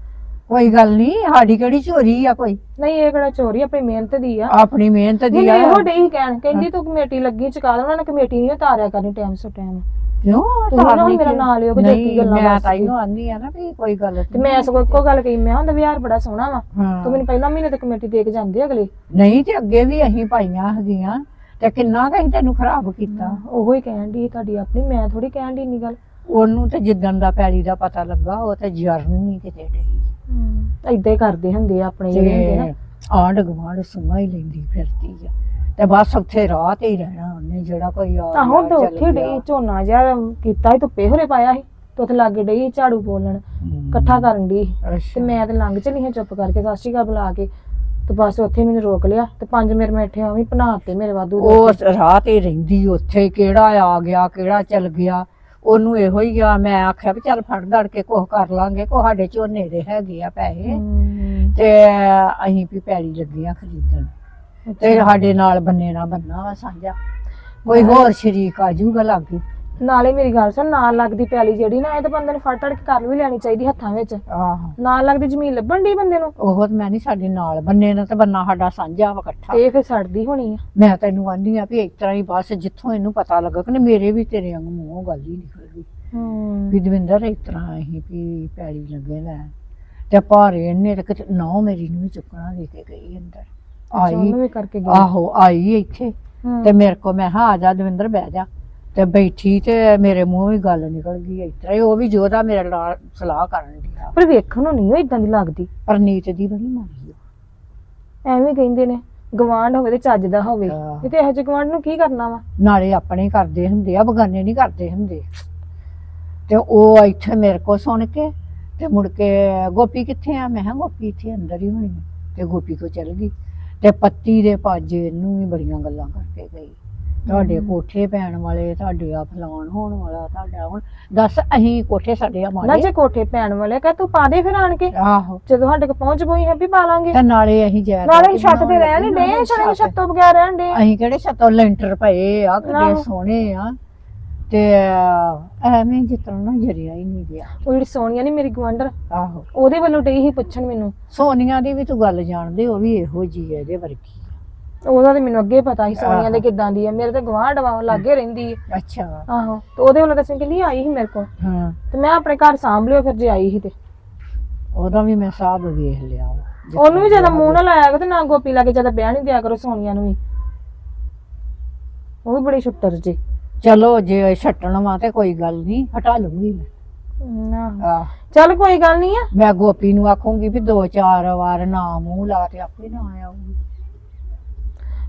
ਕੋਈ ਗੱਲ ਨਹੀਂ ਸਾਡੀ ਕਿਹੜੀ ਚੋਰੀ ਆ ਕੋਈ? ਨਹੀਂ ਇਹ ਕਿਹੜਾ ਚੋਰੀ? ਆਪਣੀ ਮਿਹਨਤ ਦੀ ਆ। ਆਪਣੀ ਮਿਹਨਤ ਦੀ ਆ। ਇਹੋ ਡੇ ਹੀ ਕਹਿਣ। ਕਹਿੰਦੀ ਤੂੰ ਕਮੇਟੀ ਲੱਗੀ ਚੁਕਾ ਦੇ ਉਹਨਾਂ ਨੇ ਕਮੇਟੀ ਨਹੀਂ ਉਤਾਰਿਆ ਕਰਨੀ ਟਾਈਮ ਸੋ ਟਾਈਮ ਕਿਉਂ? ਤੁਸੀਂ ਨਾ ਤਾਰਨੀ ਮੇਰਾ ਕਿਉਂ? ਨਾਂ ਲਿਓ ਕਿ ਨਹੀਂ, ਜੋਤੀ ਗੱਲਾਂ ਮੈਂ ਦੱਸ ਤਾਂ। ਇਹਨੂੰ ਆ ਨਾ ਵੀ ਕੋਈ ਗੱਲ ਤੇ ਮੈਂ ਸਗੋਂ ਇੱਕੋ ਗੱਲ ਕਹੀ ਮੈਂ ਹੁੰਦਾ ਵਿਹਾਰ ਬੜਾ ਸੋਹਣਾ ਵਾ। ਹਾਂ। ਤੂੰ ਮੈਨੂੰ ਪਹਿਲਾਂ ਮਹੀਨੇ ਤੇ ਕਮੇਟੀ ਦੇ ਕੇ ਜਾਂਦੇ ਆ ਅਗਲੇ। ਨਹੀਂ ਤੇ ਅੱਗੇ ਵੀ ਅਸੀਂ ਪਾਈਆਂ ਹੈਗੀਆਂ ਤੇ ਕਿੰਨਾ ਕਹੀਂ ਤੈਨੂੰ ਖਰਾਬ ਕੀਤਾ। ਉਹੋ ਹੀ ਕਹਿਣ ਦੀ ਤੁਹਾਡੀ ਆਪਣੀ ਮੈਂ ਥੋੜੀ ਕਹਿਣ ਦੀ ਗੱਲ। ਉਹਨੂੰ ਤੇ ਜਿੱਦਣ ਦਾ ਪੈਲੀ ਦਾ ਪਤਾ ਲੱਗਾ ਉਹ ਤੇ ਜਰਨ ਨਹੀਂ ਕਿਤੇ ਡਈ। ਹੀ ਕਰਦੇ ਹੁੰਦੇ ਆਪਣੇ ਜਿਹੜੇ ਹੁੰਦੇ ਨਾ ਤੇ ਆਂਢ ਗੁਆਂਢ ਸੁਮਾ ਹੀ ਲੈਂਦੀ ਫਿਰਦੀ ਆ। ਤੇ ਬਸ ਉੱਥੇ ਰਾਹ ਤੇ ਹੀ ਰਹਿਣਾ ਉਹਨੇ ਜਿਹੜਾ ਕੋਈ ਆ ਆਹੋ ਗਿਆ, ਤੇ ਚੱਲ ਉੱਥੇ ਗਿਆ। ਡਈ ਝੋਨਾ ਜਿਹਾ ਕੀਤਾ ਸੀ ਧੁੱਪੇ ਹੋਰੇ ਪਾਇਆ ਸੀ ਤੇ ਉੱਥੇ ਲਾਗੇ ਡਈ ਝਾੜੂ ਬੋਲਣ ਹਮ, ਇਕੱਠਾ ਕਰਨ ਦੀ ਤੇ ਅੱਛਾ। ਮੈਂ ਤੇ ਲੰਘ ਚਲੀ ਹਾਂ ਚੁੱਪ ਕਰਕੇ ਸਤਿ ਸ਼੍ਰੀ ਅਕਾਲ ਬੁਲਾ ਕੇ। ਤੇ ਬਸ ਉੱਥੇ ਮੈਨੂੰ ਰੋਕ ਲਿਆ ਤੇ ਪੰਜ ਮਿੰਟ ਮੈਂ ਇੱਥੇ ਆਵੀਂ ਤੇ ਮੇਰੇ ਵਾਧੂ ਦੇ ਉਹ ਰਾਹ ਤੇ ਰਹਿੰਦੀ ਉੱਥੇ ਕਿਹੜਾ ਆ ਗਿਆ ਕਿਹੜਾ ਚੱਲ ਗਿਆ। ਉਹਨੂੰ ਇਹੋ ਹੀ ਆ ਮੈਂ ਆਖਿਆ ਵੀ ਚੱਲ ਫੜ ਦੜ ਕੇ ਕੁਛ ਕਰ ਲਾਂਗੇ ਕੋ ਸਾਡੇ ਝੋਨੇ ਦੇ ਹੈਗੇ ਆ ਪੈਸੇ। ਹਮ, ਤੇ ਅਸੀਂ ਵੀ ਪੈਲੀ ਲੱਗੀਆਂ ਖਰੀਦਣ। ਤੇ ਸਾਡੇ ਨਾਲ ਬੰਨੇ ਨਾ ਬੰਨਾ ਵਾ ਸਾਂਝਾ। ਕੋਈ ਹੋਰ ਸ਼ਰੀਕ ਆ ਜੂਗਾ ਲਾਗੇ। ਨਾਲੇ ਮੇਰੀ ਗੱਲ ਸੁਣ ਨਾਲ ਲੱਗਦੀ ਪਿਆਲੀ ਜਿਹੜੀ ਨਾ ਇਹ ਤਾਂ ਬੰਦੇ ਨੂੰ ਫੜ ਫੜ ਕੇ ਕਰ ਵੀ ਲੈਣੀ ਚਾਹੀਦੀ ਹੱਥਾਂ ਵਿੱਚ। ਆਹੋ। ਨਾਲ ਲੱਗਦੀ ਜ਼ਮੀਨ ਲੱਭਣ ਦੀ ਬੰਦੇ ਨੂੰ? ਉਹ ਤੇ ਮੈਂ ਨਹੀਂ ਸਾਡੇ ਨਾਲ ਬੰਨੇ ਨਾ ਤੇ ਬੰਨਾ ਸਾਡਾ ਸਾਂਝਾ ਵਾ ਇਕੱਠਾ। ਇਹ ਫਿਰ ਸੜਦੀ ਹੋਣੀ ਆ। ਮੈਂ ਤੈਨੂੰ ਆਂਦੀ ਆ ਵੀ ਇਸ ਤਰ੍ਹਾਂ ਹੀ ਬਸ ਜਿੱਥੋਂ ਇਹਨੂੰ ਪਤਾ ਲੱਗਾ ਕਿ ਮੇਰੇ ਵੀ ਤੇਰੇ ਵਾਂਗ ਮੂੰਹੋਂ ਗੱਲ ਹੀ ਨਿਕਲ ਗਈ। ਹੂੰ। ਵੀ ਦਵਿੰਦਰ ਇਸ ਤਰ੍ਹਾਂ ਅਸੀਂ ਵੀ ਪੈਲੀ ਲੱਗੇ ਲੈ। ਤੇ ਭਾਰੇ ਇਹਨੇ ਤੇ ਕਿਤੇ ਨੌ ਮੇਰੀ ਨੂੰ ਵੀ ਚੁੱਕਣਾ ਦੇ ਕੇ ਗਈ ਅੰਦਰ। ਆਈ। ਉਹਨੂੰ ਵੀ ਕਰਕੇ ਗਈ। ਆਹੋ ਆਈ ਇੱਥੇ। ਹੂੰ। ਤੇ ਮੇਰੇ ਕੋ ਮੈਂ ਹਾਂ ਆ ਜਾ ਦਵਿੰਦਰ ਬਹਿ ਜਾ। ਤੇ ਬੈਠੀ ਤੇ ਮੇਰੇ ਮੂੰਹ ਵੀ ਗੱਲ ਨਿਕਲ ਗਈ ਹੀ ਉਹ ਵੀ ਜੋਦਾ ਮੇਰੇ ਨਾਲ ਸਲਾਹ ਕਰਨ ਦੀ ਪਰ ਵੇਖਣ ਨੂੰ ਨਹੀਂ ਉਹ ਇਦਾਂ ਦੀ ਲੱਗਦੀ। ਪਰਨੀਤ ਦੀ ਬੜੀ ਮਾੜੀ ਆ। ਐਵੇਂ ਕਹਿੰਦੇ ਨੇ ਗਵਾਂਢ ਹੋਵੇ ਤੇ ਚੱਜ ਦਾ ਹੋਵੇ। ਇਹ ਤੇ ਇਹੋ ਜਿਹੇ ਗਵਾਂਢ ਨੂੰ ਕੀ ਕਰਨਾ ਵਾ? ਨਾਲੇ ਆਪਣੇ ਕਰਦੇ ਹੁੰਦੇ ਆ ਬਗਾਨੇ ਨਹੀਂ ਕਰਦੇ ਹੁੰਦੇ। ਤੇ ਉਹ ਇੱਥੇ ਮੇਰੇ ਕੋ ਸੁਣ ਕੇ ਤੇ ਮੁੜ ਕੇ ਗੋਪੀ ਕਿੱਥੇ ਆ? ਮੈਂ ਕਿਹਾ ਗੋਪੀ ਇੱਥੇ ਅੰਦਰ ਹੀ ਹੋਣੀ। ਤੇ ਗੋਪੀ ਕੋ ਚਲ ਗਈ। ਤੇ ਪੱਤੀ ਦੇ ਪਾਜੇ ਨੂੰ ਵੀ ਬੜੀਆਂ ਗੱਲਾਂ ਕਰਕੇ ਗਈ। ਤੁਹਾਡੇ ਕੋਠੇ ਪੈਣ ਵਾਲੇ ਤੁਹਾਡੇ ਆ ਫਲਾਣ ਹੋਣ ਵਾਲਾ ਤੁਹਾਡਾ ਹੁਣ ਦੱਸ ਅਸੀਂ ਕੋਠੇ ਸਾਡੇ ਆ ਨਾ ਮਾਰੇ ਜੇ ਕੋਠੇ ਪੈਣ ਵਾਲੇ ਕਹ ਤੂੰ ਪਾ ਦੇ ਫਿਰ ਆਣ ਕੇ। ਆਹੋ। ਜਦੋਂ ਸਾਡੇ ਕੋਲ ਪਹੁੰਚ ਗਈ ਹੈ ਵੀ ਪਾ ਲਾਂਗੇ। ਤੇ ਨਾਲੇ ਅਸੀਂ ਜਾ ਨਾਲੇ ਛੱਤ ਤੇ ਰਹਿਣ ਡੇ ਛੜੇ ਛੱਤੋਂ ਬਗੈਰ ਰਹਿਣ ਡੇ ਅਸੀਂ ਕਿਹੜੇ ਛੱਤੋਂ ਲੈਂਟਰ ਪਏ ਆ ਆਹੋ। ਸੋਹਣੇ ਆ। ਤੇ ਐਵੇਂ ਜਿਤਨਾ ਨਾ ਜਰਿਆ ਹੀ ਨਹੀਂ ਗਿਆ। ਉਹ ਜਿਹੜੀ ਸੋਨੀਆ ਨਹੀਂ ਮੇਰੀ ਗਵਾਂਢਰ ਆਹੋ। ਉਹਦੇ ਵੱਲੋਂ ਡਈ ਹੀ ਪੁੱਛਣ ਮੈਨੂੰ। ਸੋਨੀਆ ਦੀ ਵੀ ਤੂੰ ਗੱਲ ਜਾਣਦੇ ਉਹ ਵੀ ਇਹੋ ਜੀ ਹੈ ਇਹਦੇ ਵਰਗੀ। ਉਹਦਾ ਤੇ ਮੈਨੂੰ ਅੱਗੇ ਪਤਾ ਸੀ ਸੋਨੀਆ ਦੇ ਕਿਦਾਂ ਦੀ ਹੈ। ਮੇਰੇ ਤੇ ਗਵਾਂਢ ਵਾ ਲਾਗੇ ਰਹਿੰਦੀ ਹੈ। ਅੱਛਾ। ਆਹੋ। ਤੇ ਉਹਦੇ ਵੱਲੋਂ ਦੱਸਣ ਕਿ ਲਈ ਆਈ ਸੀ ਮੇਰੇ ਕੋਲ। ਹਾਂ। ਤੇ ਮੈਂ ਆਪਣੇ ਘਰ ਸਾਂਭ ਲਿਓ ਫਿਰ ਜੇ ਆਈ ਸੀ ਤੇ। ਉਹਦਾ ਵੀ ਮੈਂ ਹਿਸਾਬ ਵੇਖ ਲਿਆ। ਉਹਨੂੰ ਵੀ ਜ਼ਿਆਦਾ ਮੂੰਹ ਨਾ ਲਾਇਆ ਕਰੋ ਤੇ ਨਾ ਗੋਪੀ ਲਾ ਕੇ ਜ਼ਿਆਦਾ ਵਿਆਹ ਨਹੀਂ ਦਿਆ ਕਰੋ ਸੋਨੀਆ ਨੂੰ ਵੀ। ਉਹ ਵੀ ਬੜੀ ਛੁੱਟਰ ਜੀ। ਚਲੋ ਜੇ ਛੱਟਣ ਵਾ ਤੇ ਕੋਈ ਗੱਲ ਨਹੀਂ ਹਟਾ ਲੂੰਗੀ ਮੈਂ। ਨਾ। ਆਹ। ਚੱਲ ਕੋਈ ਗੱਲ ਨਹੀਂ ਆ। ਮੈਂ ਗੋਪੀ ਨੂੰ ਆਖੂੰਗੀ ਵੀ ਦੋ ਚਾਰ ਵਾਰ ਨਾ ਮੂੰਹ ਲਾ ਤੇ ਆਪੇ ਨਾ ਆਊਗੀ।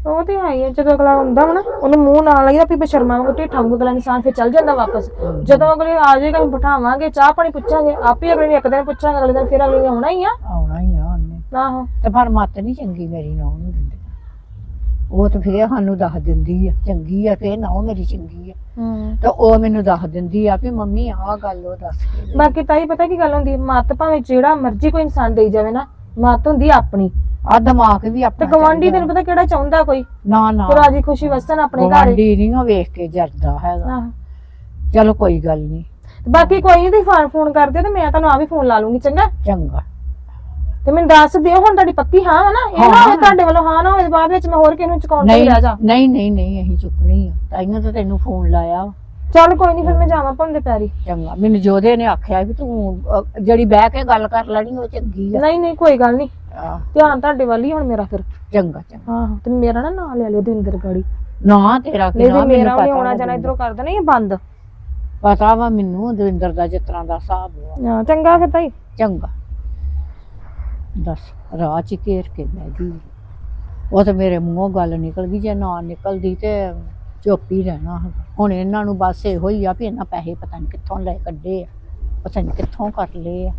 ਉਹ ਤੇ ਹੈ ਹੀ ਆ ਜਦੋਂ ਅਗਲਾ ਹੁੰਦਾ ਵਾ ਨਾ ਉਹਨੂੰ ਮੂੰਹ ਨਾਲ ਲੱਗਦਾ ਵੀ ਬਸ਼ਰਮਾ ਵਾਂਗੂ ਢੀਠਾ ਵਾਂਗੂ ਅਗਲਾ ਇਨਸਾਨ ਫਿਰ ਚੱਲ ਜਾਂਦਾ ਵਾਪਸ। ਜਦੋਂ ਅਗਲੇ ਆ ਜਾਏਗਾ ਅਸੀਂ ਬਿਠਾਵਾਂਗੇ ਚਾਹ ਪਾਣੀ ਪੁੱਛਾਂਗੇ ਆਪੇ ਅਗਲੇ ਨੇ ਇੱਕ ਦਿਨ ਪੁੱਛਾਂਗੇ ਅਗਲੇ ਦਿਨ ਫਿਰ ਅਗਲੇ ਨੇ ਆਉਣਾ ਹੀ ਆ। ਆਉਣਾ ਹੀ ਆ ਉਹਨੇ। ਆਹੋ। ਤੇ ਪਰ ਮੱਤ ਨਹੀਂ ਚੰਗੀ ਮੇਰੀ ਨੌਂ ਨੂੰ ਦਿੰਦੀ। ਉਹ ਤਾਂ ਫਿਰ ਸਾਨੂੰ ਦੱਸ ਦਿੰਦੀ ਆ ਚੰਗੀ ਆ ਕਿ ਨੌ ਮੇਰੀ ਚੰਗੀ ਆ। ਹੂੰ। ਤੇ ਉਹ ਮੈਨੂੰ ਦੱਸ ਦਿੰਦੀ ਆ ਵੀ ਮੰਮੀ ਆਹ ਗੱਲ ਉਹ ਦੱਸ ਕੇ ਗਈ। ਬਾਕੀ ਤਾਈ ਪਤਾ ਕੀ ਗੱਲ ਹੁੰਦੀ ਹੈ ਮੱਤ ਭਾਵੇਂ ਜਿਹੜਾ ਮਰਜ਼ੀ ਕੋਈ ਇਨਸਾਨ ਦੇਈ ਜਾਵੇ ਨਾ ਮੱਤ ਹੁੰਦੀ ਆਪਣੀ। ਆਹ ਦਿਮਾਗ ਵੀ ਤੇ ਆਪਣਾ ਗਵਾਂਢੀ। ਤੈਨੂੰ ਪਤਾ ਕਿਹੜਾ ਚਾਹੁੰਦਾ ਕੋਈ? ਨਾ ਨਾ। ਕਿ ਰਾਜੀ ਖੁਸ਼ੀ ਵਸਣ ਆਪਣੇ ਘਰ। ਗਵਾਂਢੀ ਨਹੀਂ ਉਹ ਵੇਖ ਕੇ ਜਰਦਾ ਹੈਗਾ। ਆਹੋ। ਚਲੋ ਕੋਈ ਗੱਲ ਨਹੀਂ। ਤੇ ਬਾਕੀ ਕੋਈ ਨਹੀਂ ਤੁਸੀਂ ਫੋਨ ਫੋਨ ਕਰ ਦਿਓ ਤੇ ਮੈਂ ਤੁਹਾਨੂੰ ਆ ਵੀ ਫੋਨ ਲਾ ਲੂੰਗੀ ਚੰਗਾ? ਚੰਗਾ। ਤੇ ਮੈਨੂੰ ਦੱਸ ਦਿਓ ਹੁਣ ਤੁਹਾਡੀ ਪੱਕੀ ਹਾਂ ਵਾ ਨਾ? ਇਹ ਨਾ ਹੋਵੇ ਤੁਹਾਡੇ ਵੱਲੋਂ ਹਾਂ ਨਾ ਹੋਵੇ ਬਾਅਦ ਵਿੱਚ ਮੈਂ ਹੋਰ ਕਿਹਨੂੰ ਚੁਕਾਉਣ ਤੇ ਨਹੀਂ ਰਹਿ ਜਾ। ਨਹੀਂ ਨਹੀਂ ਨਹੀਂ ਅਸੀਂ ਚੁੱਕਣੀ ਆ। ਤਾਈਆਂ ਤਾਂ ਤੈਨੂੰ ਫੋਨ ਲਾਇਆ ਵਾ। ਚੱਲ ਕੋਈ ਨਹੀਂ ਫਿਰ ਮੈਂ ਜਾਵਾਂ ਭੰਦੇ ਪੈਰੀ। ਚੰਗਾ ਮੈਨੂੰ ਜੋਦੇ ਨੇ ਆਖਿਆ ਵੀ ਤੂੰ ਅਹ, ਜਿਹੜੀ ਬਹਿ ਕੇ ਗੱਲ ਕਰ ਲੈਣੀ ਉਹ ਚੰਗੀ ਆ। ਨਹੀਂ ਨਹੀਂ ਕੋਈ ਗੱਲ ਨਹੀਂ ਆਹ, ਧਿਆਨ ਤੁਹਾਡੇ ਵੱਲ ਹੀ ਹੁਣ ਮੇਰਾ ਫਿਰ। ਚੰਗਾ ਚੰਗਾ। ਹਾਂ ਤੇ ਮੇਰਾ ਨਾ ਨਾਂ ਲੈ ਲਿਓ ਦਿੰਦਰ ਗਾੜੀ। ਨਾ ਤੇਰਾ ਕੀ ਨਹੀਂ ਨਾ ਤੇ ਮੈਨੂੰ ਮੇਰਾ ਵੀ ਪਤਾ ਆਉਣਾ ਵਾ ਜਾਣਾ ਦਵਿੰਦਰ- ਇਧਰੋਂ ਕਰ ਦੇਣਾ ਇਹ ਬੰਦ? ਪਤਾ ਵਾ ਮੈਨੂੰ ਦਵਿੰਦਰ ਦਾ ਜਿਸ ਤਰ੍ਹਾਂ ਦਾ ਹਿਸਾਬ ਵਾ ਹਾਂ, ਚੰਗਾ ਫਿਰ ਤਾਈ। ਚੰਗਾ। ਦੱਸ ਰਾਹ ਚ ਘੇਰ ਕੇ ਬਹਿ ਗਈ। ਉਹ ਤੇ ਮੇਰੇ ਮੂੰਹੋਂ ਗੱਲ ਨਿਕਲ ਗਈ ਜੇ ਨਾ ਨਿਕਲਦੀ ਤੇ ਚੁੱਪ ਹੀ ਰਹਿਣਾ। ਹੁਣ ਇਹਨਾਂ ਨੂੰ ਬਸ ਇਹੋ ਹੀ ਆ ਵੀ ਇਹਨਾਂ ਪੈਸੇ ਪਤਾ ਨਹੀਂ ਕਿੱਥੋਂ ਲੈ ਕੱਢੇ ਆ ਪਤਾ ਨਹੀਂ ਕਿੱਥੋਂ ਕਰ ਲਏ ਆ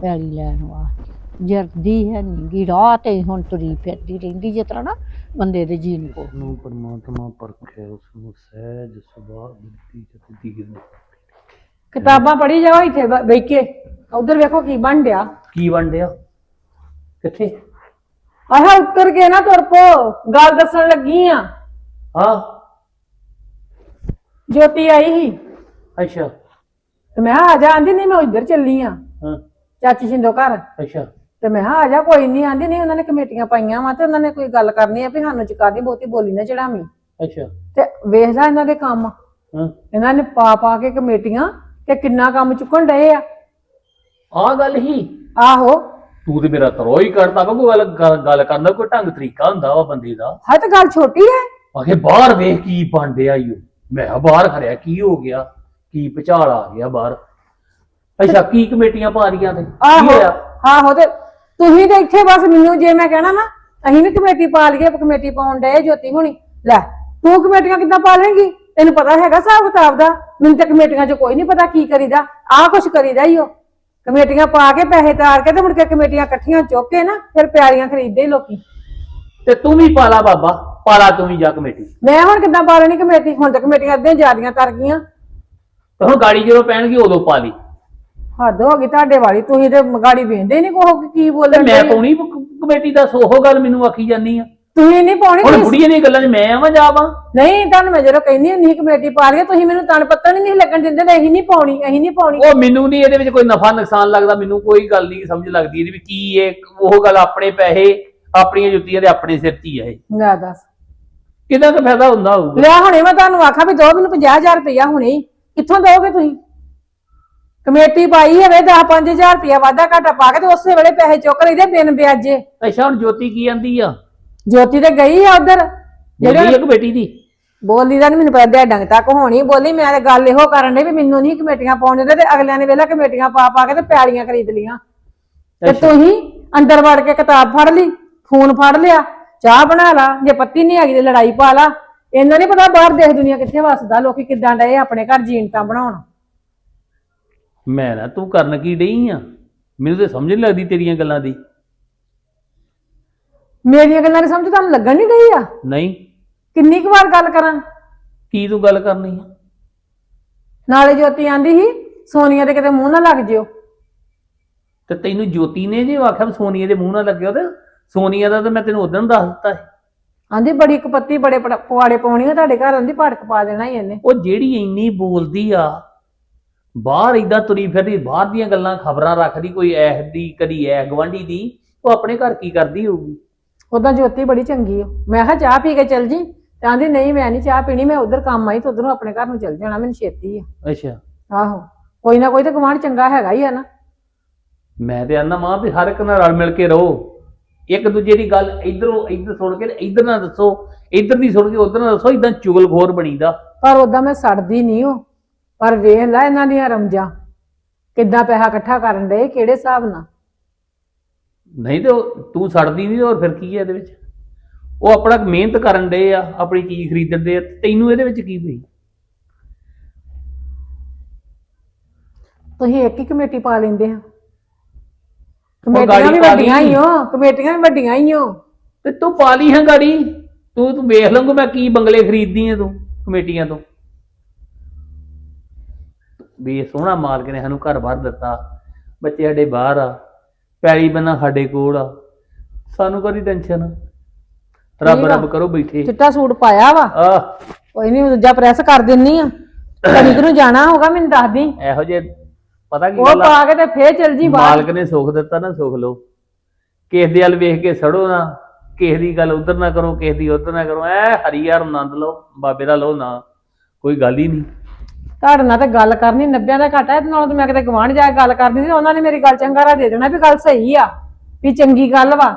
ਪੈਲੀ ਲੈਣ ਵਾਸਤੇ। ਜਰਦੀ ਹੈ ਨੀਗੀ ਰਾਹ ਤੇ ਹੁਣ ਤੁਰੀ ਫਿਰਦੀ ਰਹਿੰਦੀ ਜਿਸ ਤਰ੍ਹਾਂ ਨਾ ਬੰਦੇ ਦੇ ਜੀ ਨੂੰ ਕੋ ਨੂੰ ਪਰਮਾਤਮਾ ਪਰਖੇ ਉਸ ਨੂੰ ਸਹਿਜ ਸੁਭਾਅ ਬੁੱਧੀ ਜਤ ਦੀਨ ਕਿਤਾਬਾਂ ਪੜ੍ਹੀ ਜਾਓ ਇੱਥੇ ਬ- ਬਹਿ ਕੇ ਉਧਰ ਵੇਖੋ ਕੀ ਬਣ ਡਿਆ। ਕੀ ਵੰਡਿਆ ਕਿੱਥੇ? ਆਹ ਉੱਤਰ ਕੇ ਨਾ ਤੁਰ ਪੋ। ਗੱਲ ਦੱਸਣ ਲੱਗੀ ਆ। ਹਾਂ। ਜੋਤੀ ਆਈ ਸੀ। ਅੱਛਾ। ਤੇ ਮੈਂ ਕਿਹਾ ਆ ਜਾ ਆਂਦੀ ਨਹੀਂ ਮੈਂ ਉੱਧਰ ਚੱਲੀ ਆ। ਹਾਂ। ਚਾਚੀ ਸ਼ਿੰਦੋ ਘਰ। ਅੱਛਾ। ਤੇ ਮੈਂ ਕਿਹਾ ਆ ਜਾ ਕੋਈ ਨਹੀਂ ਆਂਦੀ ਨਹੀਂ ਉਹਨਾਂ ਨੇ ਕਮੇਟੀਆਂ ਪਾਈਆਂ ਵਾ ਤੇ ਉਹਨਾਂ ਨੇ ਕੋਈ ਗੱਲ ਕਰਨੀ ਆ ਵੀ ਸਾਨੂੰ ਚੁਕਾ ਦੀ ਬਹੁਤੀ ਬੋਲੀ ਨਾ ਚੜਾਵੀਂ ਅੱਛਾ। ਤੇ ਵੇਖ ਲੈ ਇਹਨਾਂ ਦੇ ਕੰਮ। ਹਾਂ। ਇਹਨਾਂ ਨੇ ਪਾ ਪਾ ਕੇ ਕਮੇਟੀਆਂ ਤੇ ਕਿੰਨਾ ਕੰਮ ਚੁੱਕਣ ਡਏ ਆ। ਆ ਗੱਲ ਹੀ। ਆਹੋ। ਤੂੰ ਤੇ ਮੇਰਾ ਤਰੋ ਹੀ ਕਰਦਾ ਵਾ ਕੋਈ ਗੱਲ ਗੱਲ- ਗੱਲ ਕਰਨ ਦਾ ਕੋਈ ਢੰਗ ਤਰੀਕਾ ਹੁੰਦਾ ਵਾ ਬੰਦੇ ਦਾ। ਹਾਂ ਤੇ ਗੱਲ ਛੋਟੀ ਹੈ। ਆਖੇ ਬਾਹਰ ਵੇਖ ਕੀ ਬਣਦਿਆ ਈ ਓ। ਮੈਂ ਕਿਹਾ ਬਾਹਰ ਖੜਿਆ ਕੀ ਹੋ ਗਿਆ? ਕੀ ਭਚਾਲ ਆ ਗਿਆ ਬਾਹਰ? ਅੱਛਾ ਕੀ ਕਮੇਟੀਆਂ ਪਾ ਰਹੀਆਂ ਤੇ? ਕੀ ਆਹੋ ਹੋਇਆ? ਆਹੋ ਤੇ ਤੁਸੀਂ ਤੇ ਇੱਥੇ ਬਸ ਮੈਨੂੰ ਜੇ ਮੈਂ ਕਹਿਣਾ ਨਾ ਅਸੀਂ ਵੀ ਕਮੇਟੀ ਪਾ ਲਈਏ ਕਮੇਟੀ ਪਾਉਣ ਡਏ ਜੋਤੀ ਹੁਣੀ। ਲੈ ਤੂੰ ਕਮੇਟੀਆਂ ਕਿੱਦਾਂ ਪਾ ਲੇਂਗੀ ਤੈਨੂੰ ਪਤਾ ਹੈਗਾ ਹਿਸਾਬ ਕਿਤਾਬ ਦਾ। ਮੈਨੂੰ ਤਾਂ ਕਮੇਟੀਆਂ 'ਚ ਕੋਈ ਨਹੀਂ ਪਤਾ ਕੀ ਕਰੀਦਾ ਆਹ ਕੁਛ ਕਰੀਦਾ ਹੀ ਉਹ ਕਮੇਟੀਆਂ ਪਾ ਕੇ ਪੈਸੇ ਤਾਰ ਕੇ ਤੇ ਮੁੜ ਕੇ ਕਮੇਟੀਆਂ ਇਕੱਠੀਆਂ ਚੁੱਕ ਕੇ ਨਾ ਫਿਰ ਪਿਆਲੀਆਂ ਖਰੀਦਦੇ ਹੀ ਲੋਕੀ। ਤੇ ਤੂੰ ਵੀ ਪਾਲਾ ਬਾਬਾ ਪਾਲਾ ਤੂੰ ਵੀ ਜਾ ਕਮੇਟੀ। ਮੈਂ ਹੁਣ ਕਿੱਦਾਂ ਪਾ ਲੈਣੀ ਕਮੇਟੀ? ਹੁਣ ਤਾਂ ਕਮੇਟੀਆਂ ਅੱਧੀਆਂ ਜ਼ਿਆਦੀਆਂ ਤਰ ਗਈਆਂ। ਤੇ ਹੁਣ ਗਾੜੀ ਜਦੋਂ ਪੈਣਗੀ ਉਦੋਂ ਪਾ ਲਈ। ਹੱਦ ਹੋ ਗਈ ਤੁਹਾਡੇ ਵਾਲੀ ਤੁਸੀਂ ਤੇ ਗਾੜੀ ਵੇਂਦੇ ਨਹੀਂ ਕੋਹ ਕੀ ਤੇ ਬੋਲਣ ਮੈਂ ਡਏ। ਪਾਉਣੀ ਕਮੇਟੀ ਦਾ ਉਹ ਗੱਲ ਮੈਨੂੰ ਆਖੀ ਜਾਂਦੀ ਆ। ਤੁਸੀਂ ਨਹੀਂ ਪਾਉਣੀ ਹੁਣ ਤੁਸੀਂ- ਬੁੜੀਆਂ ਦੀਆਂ ਗੱਲਾਂ 'ਚ ਮੈਂ ਆਵਾਂ ਜਾਵਾਂ ਨਹੀਂ ਤੁਹਾਨੂੰ ਮੈਂ ਜਦੋਂ ਕਹਿੰਦੀ ਹੁੰਦੀ ਸੀ ਕਮੇਟੀ ਪਾ ਰਹੀ ਤੁਸੀਂ ਮੈਨੂੰ ਤਣ ਪੱਤਾ ਨਹੀਂ ਲੱਗਣ ਦਿੰਦੇ ਤੇ ਅਸੀਂ ਨਹੀਂ ਪਾਉਣੀ ਅਸੀਂ ਨਹੀਂ ਪਾਉਣੀ। ਉਹ ਮੈਨੂੰ ਨਹੀਂ ਇਹਦੇ ਵਿੱਚ ਕੋਈ ਨਫਾ ਨੁਕਸਾਨ ਲੱਗਦਾ ਮੈਨੂੰ ਕੋਈ ਗੱਲ ਨਹੀਂ ਸਮਝ ਲੱਗਦੀ ਇਹਦੀ ਵੀ ਕੀ ਇਹ ਉਹ ਗੱਲ ਆਪਣੇ ਪੈਸੇ ਆਪਣੀਆਂ ਜੁੱਤੀਆਂ ਦੇ ਆਪਣੇ ਸਿਰ 'ਚ ਹੀ ਆ ਇਹ। ਲੈ ਦੱਸ। ਕਿਦਾਂ ਦਾ ਫਾਇਦਾ ਹੁੰਦਾ ਹੋਊਗਾ। ਲਿਆ ਹੁਣੇ ਮੈਂ ਤੁਹਾਨੂੰ ਆਖਾਂ ਵੀ ਦੋ ਮੈਨੂੰ 50000 ਰੁਪਇਆ ਹੁਣੇ ਹੀ। ਕਿੱਥੋਂ ਦੋਗੇ ਤੁਸੀਂ? ਕਮੇਟੀ ਪਾਈ ਹੋਵੇ 10 5000 ਰੁਪਇਆ ਵਾਧਾ ਘਾਟਾ ਪਾ ਕੇ ਤੇ ਉਸੇ ਵੇਲੇ ਪੈਸੇ ਚੁੱਕ ਲਈਦੇ ਬਿਨ ਵਿਆਜੇ। ਅੱਛਾ ਹੁਣ ਜੋਤੀ ਕੀ ਆਂਦੀ ਆ? ਜੋਤੀ ਤੇ ਗਈ ਆ ਉਧਰ? ਜਿਹੜੀ ਇੱਕ ਬੇਟੀ ਦੀ? ਬੋਲੀ ਦਾ ਨਹੀਂ ਮੈਨੂੰ ਪਤਾ ਡੰਗ ਤੱਕ ਹੋਣੀ ਬੋਲੀ। ਮੈਂ ਤੇ ਗੱਲ ਇਹੋ ਕਰਨ ਦੇ ਵੀ ਮੈਨੂੰ ਨਹੀਂ ਕਮੇਟੀਆਂ ਪਾਉਣ ਦਿੰਦੇ ਤੇ ਅਗਲਿਆਂ ਨੇ ਵੇਲਾ ਕਮੇਟੀਆਂ ਪਾ ਪਾ ਕੇ ਤੇ ਪੈਲੀਆਂ ਖਰੀਦ ਲੀਆਂ ਤੇ। ਤੁਸੀਂ ਅੰਦਰ ਵੜ ਕੇ ਕਿਤਾਬ ਫੜ ਲਈ ਫੋਨ ਫੜ ਲਿਆ ਚਾਹ ਬਣਾ ਲਾ ਜੇ ਪੱਤੀ ਨਹੀਂ ਹੈਗੀ ਤੇ ਲੜਾਈ ਪਾ ਲਾ। ਇਹਨਾਂ ਨਹੀਂ ਪਤਾ ਬਾਹਰ ਦੇਖ ਦੁਨੀਆ ਕਿੱਥੇ ਵਸਦਾ ਲੋਕੀ ਕਿੱਦਾਂ ਡਏ ਆਪਣੇ ਘਰ ਜੀਨਤਾਂ ਬਣਾਉਣ। ਮੈਂ ਨਾ ਤੂੰ ਕਰਨ ਕੀ ਡਈ ਆ? ਮੈਨੂੰ ਤੇ ਸਮਝ ਨਹੀਂ ਲੱਗਦੀ ਤੇਰੀਆਂ ਗੱਲਾਂ ਦੀ। ਮੇਰੀਆਂ ਗੱਲਾਂ ਦੀ ਸਮਝ ਤੁਹਾਨੂੰ ਲੱਗਣ ਨਹੀਂ ਡਈ ਆ? ਨਹੀਂ। ਕਿੰਨੀ ਕੁ ਵਾਰ ਗੱਲ ਕਰਾਂ? ਕੀ ਤੂੰ ਗੱਲ ਕਰਨੀ ਆ? ਨਾਲੇ ਜੋਤੀ ਆਂਦੀ ਸੀ ਸੋਨੀਆ ਦੇ ਕਿਤੇ ਮੂੰਹ ਨਾ ਲੱਗ ਜਿਓ। ਤੇ ਤੈਨੂੰ ਜੋਤੀ ਨੇ ਜੇ ਆਖਿਆ ਵੀ ਸੋਨੀਆ ਦੇ ਮੂੰਹ ਨਾਲ ਲੱਗਿਓ ਤੇ ਸੋਨੀਆ ਦਾ ਤਾਂ ਮੈਂ ਤੈਨੂੰ ਉਦੋਂ ਦੱਸ ਦਿੱਤਾ ਸੀ। ਆਂਦੀ ਬੜੀ ਕਪੱਤੀ ਬੜੇ ਪੜਾ- ਪਵਾੜੇ ਪਾਉਣੀ ਆ ਤੁਹਾਡੇ ਘਰ ਆਂਦੀ ਭੜਕ ਪਾ ਦੇਣਾ ਹੀ ਇਹਨੇ। ਉਹ ਜਿਹੜੀ ਇੰਨੀ ਬੋਲਦੀ ਆ ਬਾਹਰ ਇਦਾਂ ਤੁਰੀ ਫਿਰਦੀ ਬਾਹਰ ਦੀਆਂ ਗੱਲਾਂ ਖਬਰਾਂ ਰੱਖਦੀ ਕੋਈ ਐਸ ਦੀ ਕਦੀ ਐ ਗਵਾਂਢੀ ਦੀ ਉਹ ਆਪਣੇ ਘਰ ਕੀ ਕਰਦੀ ਹੋਊਗੀ? ਉਦਾਂ ਜੋਤੀ ਬੜੀ ਚੰਗੀ ਆ। ਮੈਂ ਕਿਹਾ ਚਾਹ ਪੀ ਕੇ ਚੱਲ ਜੀ। ਤੇ ਆਂਦੀ ਨਹੀਂ ਮੈਂ ਨਹੀਂ ਚਾਹ ਪੀਣੀ ਮੈਂ ਉਧਰ ਕੰਮ ਆਈ ਤੇ ਉਧਰੋਂ ਆਪਣੇ ਘਰ ਨੂੰ ਚੱਲ ਜਾਣਾ ਮੈਨੂੰ ਛੇਤੀ ਆ। ਅੱਛਾ। ਆਹੋ। ਕੋਈ ਨਾ ਕੋਈ ਤਾਂ ਗਵਾਂਢ ਚੰਗਾ ਹੈਗਾ ਹੀ ਆ ਨਾ। ਮੈਂ ਤੇ ਆਨਾ ਮਾਂ ਵੀ ਹਰ ਇੱਕ ਨਾਲ ਰਲ ਮਿਲ ਕੇ ਰਹੋ। ਇੱਕ ਦੂਜੇ ਦੀ ਗੱਲ ਇਧਰੋਂ ਇੱਧਰ ਸੁਣ ਕੇ ਇੱਧਰ ਨਾ ਦੱਸੋ। ਇੱਧਰ ਦੀ ਸੁਣ ਕੇ ਉਧਰ ਨਾ ਦੱਸੋ ਇਦਾਂ ਚੁਗਲਖੋਰ ਬਣੀਦਾ। ਪਰ ਉਦਾਂ ਮੈਂ ਸੜਦੀ ਨਹੀਂ ਉਹ ਪਰ ਵੇਖ ਲੈ ਇਹਨਾਂ ਦੀਆਂ ਰਮਜਾਂ। ਕਿੱਦਾਂ ਪੈਸਾ ਇਕੱਠਾ ਕਰਨ ਦੇ ਕਿਹੜੇ ਹਿਸਾਬ ਨਾਲ। ਨਹੀਂ ਤੇ ਉਹ- ਤੂੰ ਸੜਦੀ ਨਹੀਂ ਹੋਰ ਫਿਰ ਕੀ ਹੈ ਇਹਦੇ ਵਿੱਚ? ਉਹ ਆਪਣਾ ਮਿਹਨਤ ਕਰਨ ਦੇ ਆ ਆਪਣੀ ਚੀਜ਼ ਖਰੀਦਣ ਦੇ ਆ ਤੈਨੂੰ ਇਹਦੇ ਵਿੱਚ ਕੀ ਪਈ? ਤੁਸੀਂ ਇੱਕ ਹੀ ਕਮੇਟੀ ਪਾ ਲੈਂਦੇ ਆ। ਗਾੜੀ ਕਮੇਟੀਆਂ ਵੀ ਪਾ ਲਈ। ਵੱਡੀਆਂ ਹੀ ਹੋ ਕਮੇਟੀਆਂ ਵੀ ਵੱਡੀਆਂ ਹੀ ਹੋ। ਤੇ ਤੂੰ ਪਾ ਲਈ ਹੈ ਗਾੜੀ? ਤੂੰ ਤੂੰ ਵੇਖ ਲਵਾਂਗਾ ਮੈਂ ਕੀ ਬੰਗਲੇ ਖਰੀਦਦੀ ਆ ਤੂੰ ਕਮੇਟੀਆਂ ਤੋਂ। ਵੀ ਇਹ ਸੋਹਣਾ ਮਾਲਕ ਨੇ ਸਾਨੂੰ ਘਰ-ਬਾਰ ਦਿੱਤਾ ਬੱਚੇ ਸਾਡੇ ਬਾਹਰ ਆ। ਪੈਲੀ ਬੰਨਾ ਸਾਡੇ ਕੋਲ ਆ। ਸਾਨੂੰ ਕਦੀ ਟੈਨਸ਼ਨ ਰੱਬ ਠੀਕ ਆ। ਰੱਬ ਕਰੋ ਬੈਠੇ। ਚਿੱਟਾ ਸੂਟ ਪਾਇਆ ਵਾ। ਆ। ਕੋਈ ਨਹੀਂ ਦੂਜਾ ਪ੍ਰੈਸ ਕਰ ਦਿੰਨੀ ਆ। ਕਣੀਕ ਨੂੰ ਜਾਣਾ ਹੋਗਾ ਮੈਨੂੰ ਦੱਸ ਦੀ। ਇਹੋ ਜੇ ਪਤਾ ਕੀ ਉਹ ਗੱਲ? ਆ ਪਾ ਕੇ ਤੇ ਫੇਰ ਚਲ ਜੀ ਬਾਹਰ। ਮਾਲਕ ਨੇ ਸੁੱਖ ਦਿੱਤਾ ਨਾ ਸੁੱਖ ਲਓ। ਕਿਸੇ ਦੇ ਵੱਲ ਵੇਖ ਕੇ ਸੜੋ ਨਾ। ਕਿਸੇ ਦੀ ਗੱਲ ਉਧਰ ਨਾ ਕਰੋ ਕਿਸੇ ਦੀ ਉਧਰ ਨਾ ਕਰੋ। ਐ ਹਰੀਆਰ ਆਨੰਦ ਲਓ। ਬਾਬੇ ਦਾ ਲਓ ਨਾ। ਕੋਈ ਗੱਲ ਹੀ ਨਹੀਂ। ਤੁਹਾਡੇ ਨਾਲ ਤੇ ਗੱਲ ਕਰਨੀ 90 ਦਾ ਘਾਟਾ ਇਹਦੇ ਨਾਲ ਤਾਂ ਮੈਂ ਕਿਤੇ ਗਵਾਂਢ ਜਾ ਕੇ ਗੱਲ ਕਰਨੀ ਸੀ ਉਹਨਾਂ ਨੇ ਮੇਰੀ ਗੱਲ ਚੰਗਾਰਾ ਦੇ ਦੇਣਾ ਵੀ ਗੱਲ ਸਹੀ ਆ ਵੀ ਚੰਗੀ ਗੱਲ ਵਾ।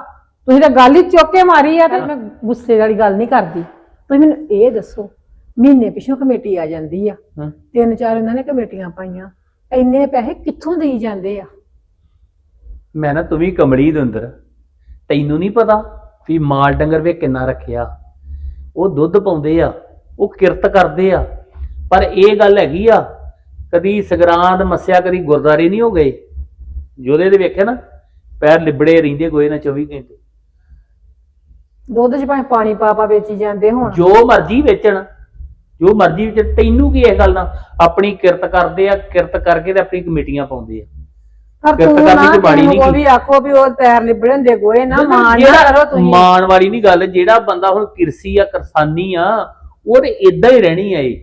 ਤੁਸੀਂ ਤਾਂ ਗੱਲ ਹੀ ਚੁੱਕ ਮਾਰੀ ਆ ਤੇ ਮੈਂ ਗੁੱਸੇ ਵਾਲੀ ਗੱਲ ਨਹੀਂ ਕਰਦੀ। ਤੁਸੀਂ ਮੈਨੂੰ ਇਹ ਦੱਸੋ ਮਹੀਨੇ ਪਿਛੋਂ ਕਮੇਟੀ ਆ ਜਾਂਦੀ ਆ ਤਿੰਨ ਚਾਰ ਇਹਨਾਂ ਨੇ ਕਮੇਟੀਆਂ ਪਾਈਆਂ ਇੰਨੇ ਪੈਸੇ ਕਿੱਥੋਂ ਦੇਈ ਜਾਂਦੇ ਆ? ਮੈਂ ਨਾ ਤੂੰ ਵੀ ਕਮੜੀ ਦੇ ਅੰਦਰ ਤੈਨੂੰ ਨਹੀਂ ਪਤਾ ਵੀ ਮਾਲ ਡੰਗਰ ਵੇ ਕਿੰਨਾ ਰੱਖਿਆ। ਉਹ ਦੁੱਧ ਪਾਉਂਦੇ ਆ ਉਹ ਕਿਰਤ ਕਰਦੇ ਆ ਪਰ ਇਹ ਗੱਲ ਹੈਗੀ ਆ ਕਦੀ ਸਗਰਾਂਦ ਮੱਸਿਆ ਕਦੀ ਗੁਰਦਾਰੇ ਨਹੀਂ ਹੋ ਗਏ। ਜੋਦੇ ਦੇ ਵੇਖਿਆ ਨਾ ਪੈਰ ਲਿਬੜੇ ਰਹਿੰਦੇ ਕੋਈ ਨਾ 24 ਘੰਟੇ। ਦੁੱਧ 'ਚ ਭਾਵੇਂ ਪਾਣੀ ਪਾ ਪਾ ਵੇਚੀ ਜਾਂਦੇ ਹੁਣ। ਜੋ ਮਰਜ਼ੀ ਵੇਚਣ ਜੋ ਮਰਜ਼ੀ ਵੇਚਣ ਤੈਨੂੰ ਕੀ ਇਹ ਗੱਲ ਨਾਲ ਆਪਣੀ ਕਿਰਤ ਕਰਦੇ ਆ ਕਿਰਤ ਕਰਕੇ ਤੇ ਆਪਣੀ ਕਮੇਟੀਆਂ ਪਾਉਂਦੇ ਆ। ਪਰ ਕਿਰਤ ਕਰਨੀ ਨਾ ਤੇ ਮਾੜੀ ਨਹੀਂ ਉਹ ਵੀ ਆਖੋ ਵੀ ਉਹ ਪੈਰ ਲਿਬੜੇ ਹੁੰਦੇ ਗੋਏ ਨਾ ਮਾਣ ਨਾ ਕਰੋ ਤੁਸੀਂ। ਮਾਣ ਵਾਲੀ ਨਹੀਂ ਗੱਲ ਜਿਹੜਾ ਬੰਦਾ ਹੁਣ ਕਿਰਸੀ ਆ ਕਿਰਸਾਨੀ ਆ ਉਹ ਤੇ ਇਦਾਂ ਹੀ ਰਹਿਣੀ ਆ ਇਹ।